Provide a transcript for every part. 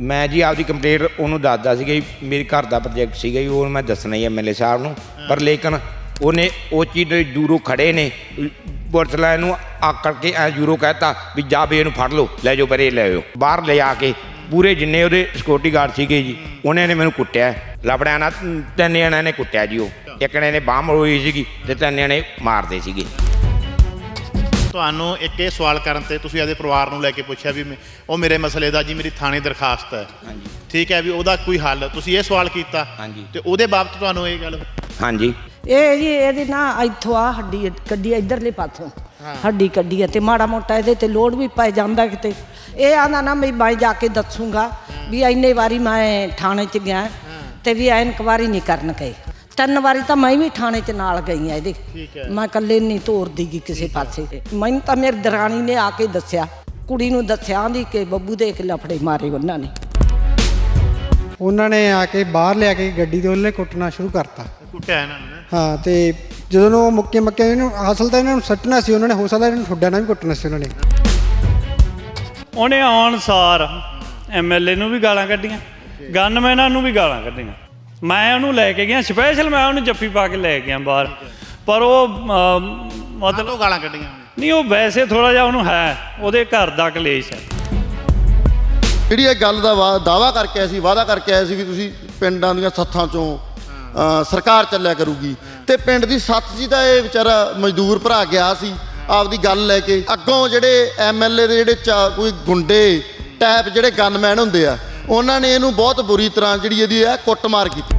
ਮੈਂ ਜੀ ਆਪਦੀ ਕੰਪਲੇਂਟ ਉਹਨੂੰ ਦੱਸਦਾ ਸੀਗਾ ਜੀ ਮੇਰੇ ਘਰ ਦਾ ਪ੍ਰੋਜੈਕਟ ਸੀਗਾ ਜੀ ਉਹ ਮੈਂ ਦੱਸਣਾ ਹੀ ਐਮਐਲਏ ਸਾਹਿਬ ਨੂੰ। ਪਰ ਲੇਕਿਨ ਉਹਨੇ ਉਹ ਚੀਜ਼ ਦੇ ਦੂਰੋਂ ਖੜੇ ਨੇ ਪੁਲਿਸ ਵਾਲਿਆਂ ਨੂੰ ਆਕੜ ਕੇ ਐ ਜੂਰੋ ਕਹਿਤਾ ਵੀ ਜਾ ਵੀ ਇਹਨੂੰ ਫੜ ਲਓ ਲੈ ਜਾਓ ਪਰੇ ਲੈ ਆਓ ਬਾਹਰ ਲਿਜਾ ਕੇ ਪੂਰੇ ਜਿੰਨੇ ਉਹਦੇ ਸਿਕਿਉਰਿਟੀ ਗਾਰਡ ਸੀਗੇ ਜੀ ਉਹਨੇ ਨੇ ਮੈਨੂੰ ਕੁੱਟਿਆ। ਲਬੜਿਆਂ ਨਾਲ ਤਿੰਨ ਜਣਿਆਂ ਨੇ ਕੁੱਟਿਆ ਜੀ ਉਹ। ਇੱਕ ਨੇ ਨੇ ਬਾਹ ਮਰੋਈ ਸੀਗੀ ਤੇ ਤਿੰਨ ਜਣੇ ਮਾਰਦੇ ਸੀਗੇ। ਤੁਹਾਨੂੰ ਇੱਕ ਇਹ ਸਵਾਲ ਕਰਨ ਤੇ ਤੁਸੀਂ ਆਦੇ ਪਰਿਵਾਰ ਨੂੰ ਲੈ ਕੇ ਪੁੱਛਿਆ ਵੀ ਮੈਂ- ਉਹ ਮੇਰੇ ਮਸਲੇ ਦਾ ਜੀ ਮੇਰੀ ਥਾਣੇ ਦਰਖਾਸਤ ਹੈ। ਹਾਂਜੀ। ਠੀਕ ਹੈ ਵੀ ਉਹਦਾ ਕੋਈ ਹੱਲ। ਤੁਸੀਂ ਇਹ ਸਵਾਲ ਕੀਤਾ। ਹਾਂਜੀ। ਤੇ ਉਹਦੇ ਬਾਬਤ ਤੁਹਾਨੂੰ ਇਹ ਗੱਲ ਹਾਂਜੀ। ਇਹ ਜੀ ਇਹਦੀ ਨਾ ਇੱਥੋਂ ਆ ਹੱਡੀ ਕੱਢੀ ਆ ਇਧਰਲੇ ਪਾਸੋਂ। ਹੱਡੀ ਕੱਢੀ ਆ ਤੇ ਮਾੜਾ ਮੋਟਾ ਇਹਦੇ ਤੇ ਲੋਡ ਵੀ ਪੈ ਜਾਂਦਾ ਕਿਤੇ। ਇਹ ਆਂਦਾ ਨਾ ਮੈਂ ਮੈਂ ਜਾ ਕੇ ਦੱਸੂਗਾ ਵੀ ਇੰਨੇ ਵਾਰੀ ਮੈਂ ਥਾਣੇ 'ਚ ਗਿਆ ਤੇ ਵੀ ਐਨ ਕੁਵਾਰੀ ਨਹੀਂ ਕਰਨ ਗਏ। ਤਿੰਨ ਵਾਰੀ ਤਾਂ ਮੈਂ ਵੀ ਥਾਣੇ 'ਚ ਨਾਲ ਗਈ ਆ ਇਹਦੇ। ਠੀਕ ਹੈ। ਮੈਂ ਇਕੱਲੇ ਨਹੀਂ ਤੋਰਦੀ ਗੀ ਕਿਸੇ ਪਾਸੇ। ਮੈਨੂੰ ਤਾਂ ਮੇਰੀ ਦਰਾਣੀ ਨੇ ਆ ਕੇ ਦੱਸਿਆ। ਕੁੜੀ ਨੂੰ ਦੱਸਿਆ ਆਂਦੀ ਕਿ ਬੱਬੂ ਦੇ ਇੱਕ ਲਫੜੇ ਮਾਰੇ ਉਹਨਾਂ ਨੇ। ਉਹਨਾਂ ਨੇ ਆ ਕੇ ਬਾਹਰ ਲਿਆ ਕੇ ਗੱਡੀ ਦੇ ਉਹਨੇ ਕੁੱਟਣਾ ਸ਼ੁਰੂ ਕਰਤਾ। ਕੁੱਟਿਆ ਇਹਨਾਂ ਨੂੰ ਨਾ। ਹਾਂ ਤੇ ਜਦੋਂ ਉਹ ਮੁੱਕੇ ਮੁੱਕੇ ਇਹਨੂੰ ਅਸਲ ਤਾਂ ਇਹਨਾਂ ਨੂੰ ਸੱਟਣਾ ਸੀ ਉਹਨਾਂ ਨੇ ਹੋ ਸਕਦਾ ਇਹਨੂੰ ਠੁੱਡਿਆ ਨਾਲ ਵੀ ਕੁੱਟਣਾ ਸੀ ਉਹਨਾਂ ਨੇ। ਉਹਨੇ ਆਉਣ ਸਾਰ ਐਮਐਲਏ ਨੂੰ ਵੀ ਗਾਲਾਂ ਕੱਢੀਆਂ ਗਨਮੈਨਾਂ ਨੂੰ ਵੀ ਗਾਲਾਂ ਕੱਢੀਆਂ। ਮੈਂ ਉਹਨੂੰ ਲੈ ਕੇ ਗਿਆ ਸਪੈਸ਼ਲ ਮੈਂ ਉਹਨੂੰ ਜੱਫੀ ਪਾ ਕੇ ਲੈ ਗਿਆ ਬਾਹਰ। ਪਰ ਉਹ ਅਮ, ਮਤਲਬ ਗਾਲਾਂ ਕੱਢੀਆਂ। ਨਹੀਂ ਉਹ ਵੈਸੇ ਥੋੜਾ ਜਿਹਾ ਉਹਨੂੰ ਹੈ ਉਹਦੇ ਘਰ ਦਾ ਕਲੇਸ਼ ਹੈ। ਜਿਹੜੀ ਇਹ ਗੱਲ ਦਾ ਵਾ- ਦਾਵਾ ਕਰਕੇ ਆਏ ਸੀ ਵਾਅਦਾ ਕਰਕੇ ਆਏ ਸੀ ਵੀ ਤੁਸੀਂ ਪਿੰਡਾਂ ਦੀਆਂ ਸੱਥਾਂ ਚੋਂ ਅ, ਸਰਕਾਰ ਚੱਲਿਆ ਕਰੂਗੀ। ਤੇ ਪਿੰਡ ਦੀ ਸੱਥ ਜੀ ਦਾ ਇਹ ਵਿਚਾਰਾ ਮਜ਼ਦੂਰ ਭਰਾ ਗਿਆ ਸੀ ਆਪਦੀ ਗੱਲ ਲੈ ਕੇ। ਅੱਗੋਂ ਜਿਹੜੇ ਐਮਐਲਏ ਦੇ ਜਿਹੜੇ ਚਾ- ਕੋਈ ਗੁੰਡੇ ਟੈਪ ਜਿਹੜੇ ਗਨਮੈਨ ਹੁੰਦੇ ਆ ਉਹਨਾਂ ਨੇ ਇਹਨੂੰ ਬਹੁਤ ਬੁਰੀ ਤਰ੍ਹਾਂ ਜਿਹੜੀ ਇਹਦੀ ਹੈ ਕੁੱਟਮਾਰ ਕੀਤੀ।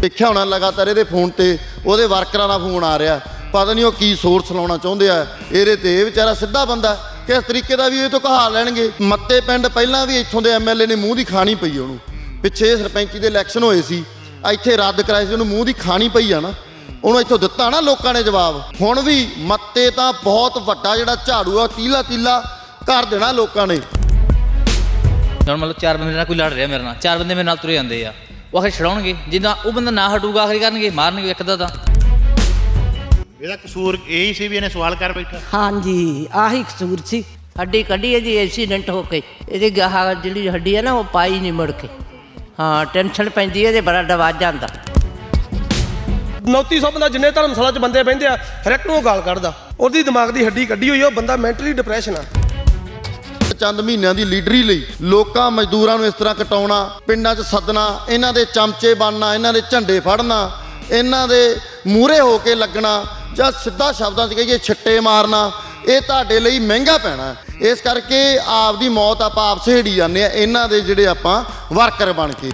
ਦੇਖਿਆ ਹੋਣਾ ਲਗਾਤਾਰ ਇਹਦੇ ਫੋਨ ਤੇ, ਉਹਦੇ ਵਰਕਰਾਂ ਦਾ ਫੋਨ ਆ ਰਿਹਾ। ਪਤਾ ਨਹੀਂ ਉਹ ਕੀ ਸੋਰਸ ਲਾਉਣਾ ਚਾਹੁੰਦੇ ਆ। ਇਹਦੇ ਤੇ ਇਹ ਵਿਚਾਰਾ ਸਿੱਧਾ ਬੰਦਾ ਕਿਸ ਤਰੀਕੇ ਦਾ ਵੀ ਇਹ ਤੋਂ ਕਹਾ ਲੈਣਗੇ। ਮੱਤੇ ਪਿੰਡ ਪਹਿਲਾਂ ਵੀ ਇੱਥੋਂ ਦੇ ਐਮਐਲਏ ਨੇ ਮੂੰਹ ਦੀ ਖਾਣੀ ਪਈ ਉਹਨੂੰ। ਪਿੱਛੇ ਸਰਪੰਚੀ ਦੇ ਇਲੈਕਸ਼ਨ ਹੋਏ ਸੀ। ਇੱਥੇ ਰੱਦ ਕਰਾਏ ਸੀ, ਉਹਨੂੰ ਮੂੰਹ ਦੀ ਖਾਣੀ ਪਈ ਆ ਨਾ। ਉਹਨੂੰ ਇੱਥੋਂ ਦਿੱਤਾ ਨਾ ਲੋਕਾਂ ਨੇ ਜਵਾਬ। ਹੁਣ ਵੀ ਮੱਤੇ ਤਾਂ ਬਹੁਤ ਵੱਡਾ ਜਿਹੜਾ ਝਾੜੂ ਆ ਤੀਲਾ ਤੀਲਾ ਕਰ ਦੇਣਾ ਲੋਕਾਂ ਨੇ। ਹੁਣ ਮਤਲਬ ਚਾਰ ਬੰਦੇ ਨਾਲ ਕੋਈ ਲੜ ਰਿਹਾ ਮੇਰੇ ਨਾਲ ਚਾਰ ਬੰਦੇ ਮੇਰੇ ਨਾਲ ਤੁਰੇ ਜਾਂਦੇ ਆ। ਉਹ ਆਖਰ ਛਡਾਉਣਗੇ ਜਿੱਦਾਂ ਉਹ ਬੰਦਾ ਨਾ ਹਟੂਗਾ ਆਖਰੀ ਕਰਨਗੇ ਮਾਰਨਗੇ ਇੱਕ ਦਾ ਤਾਂ। ਇਹਦਾ ਕਸੂਰ ਇਹੀ ਸੀ ਵੀ ਇਹਨੇ ਸਵਾਲ ਕਰ ਬੈਠਾ? ਹਾਂਜੀ ਆਹੀ ਕਸੂਰ ਸੀ। ਹੱਡੀ ਕੱਢੀ ਹੈ ਜੀ ਐਕਸੀਡੈਂਟ ਹੋ ਕੇ। ਇਹਦੀ ਗਾਹ ਜਿਹੜੀ ਹੱਡੀ ਹੈ ਨਾ ਉਹ ਪਾਈ ਨਹੀਂ ਮੁੜ ਕੇ। ਹਾਂ ਟੈਨਸ਼ਨ ਪੈਂਦੀ ਹੈ ਤੇ ਬੜਾ ਡਵਾ ਜਾਂਦਾ। 2900 ਬੰਦਾ ਜਿੰਨੇ ਧਰਮਸ਼ਾਲਾ 'ਚ ਬੰਦੇ ਬਹਿੰਦੇ ਆ ਹਰ ਇੱਕ ਨੂੰ ਉਹ ਗਾਲ ਕੱਢਦਾ। ਉਹਦੀ ਦਿਮਾਗ ਦੀ ਹੱਡੀ ਕੱਢੀ ਹੋਈ ਆ, ਉਹ ਬੰਦਾ ਮੈਂਟਲੀ ਡਿਪਰੈਸ਼ਨ ਆ। ਚੰਦ ਮਹੀਨਿਆਂ ਦੀ ਲੀਡਰੀ ਲਈ ਲੋਕਾਂ ਮਜ਼ਦੂਰਾਂ ਨੂੰ ਇਸ ਤਰ੍ਹਾਂ ਕਟਾਉਣਾ ਪਿੰਡਾਂ 'ਚ ਸੱਦਣਾ ਇਹਨਾਂ ਦੇ ਚਮਚੇ ਬਣਨਾ ਇਹਨਾਂ ਦੇ ਝੰਡੇ ਫੜਨਾ ਇਹਨਾਂ ਦੇ ਮੂਹਰੇ ਹੋ ਕੇ ਲੱਗਣਾ ਜਾਂ ਸਿੱਧਾ ਸ਼ਬਦਾਂ 'ਚ ਕਹੀਏ ਛਿੱਟੇ ਮਾਰਨਾ ਇਹ ਤੁਹਾਡੇ ਲਈ ਮਹਿੰਗਾ ਪੈਣਾ। ਇਸ ਕਰਕੇ ਆਪਦੀ ਮੌਤ ਆਪਾਂ ਆਪ ਸਹੇੜੀ ਜਾਂਦੇ ਆ ਇਹਨਾਂ ਦੇ ਜਿਹੜੇ ਆਪਾਂ ਵਰਕਰ ਬਣ ਕੇ।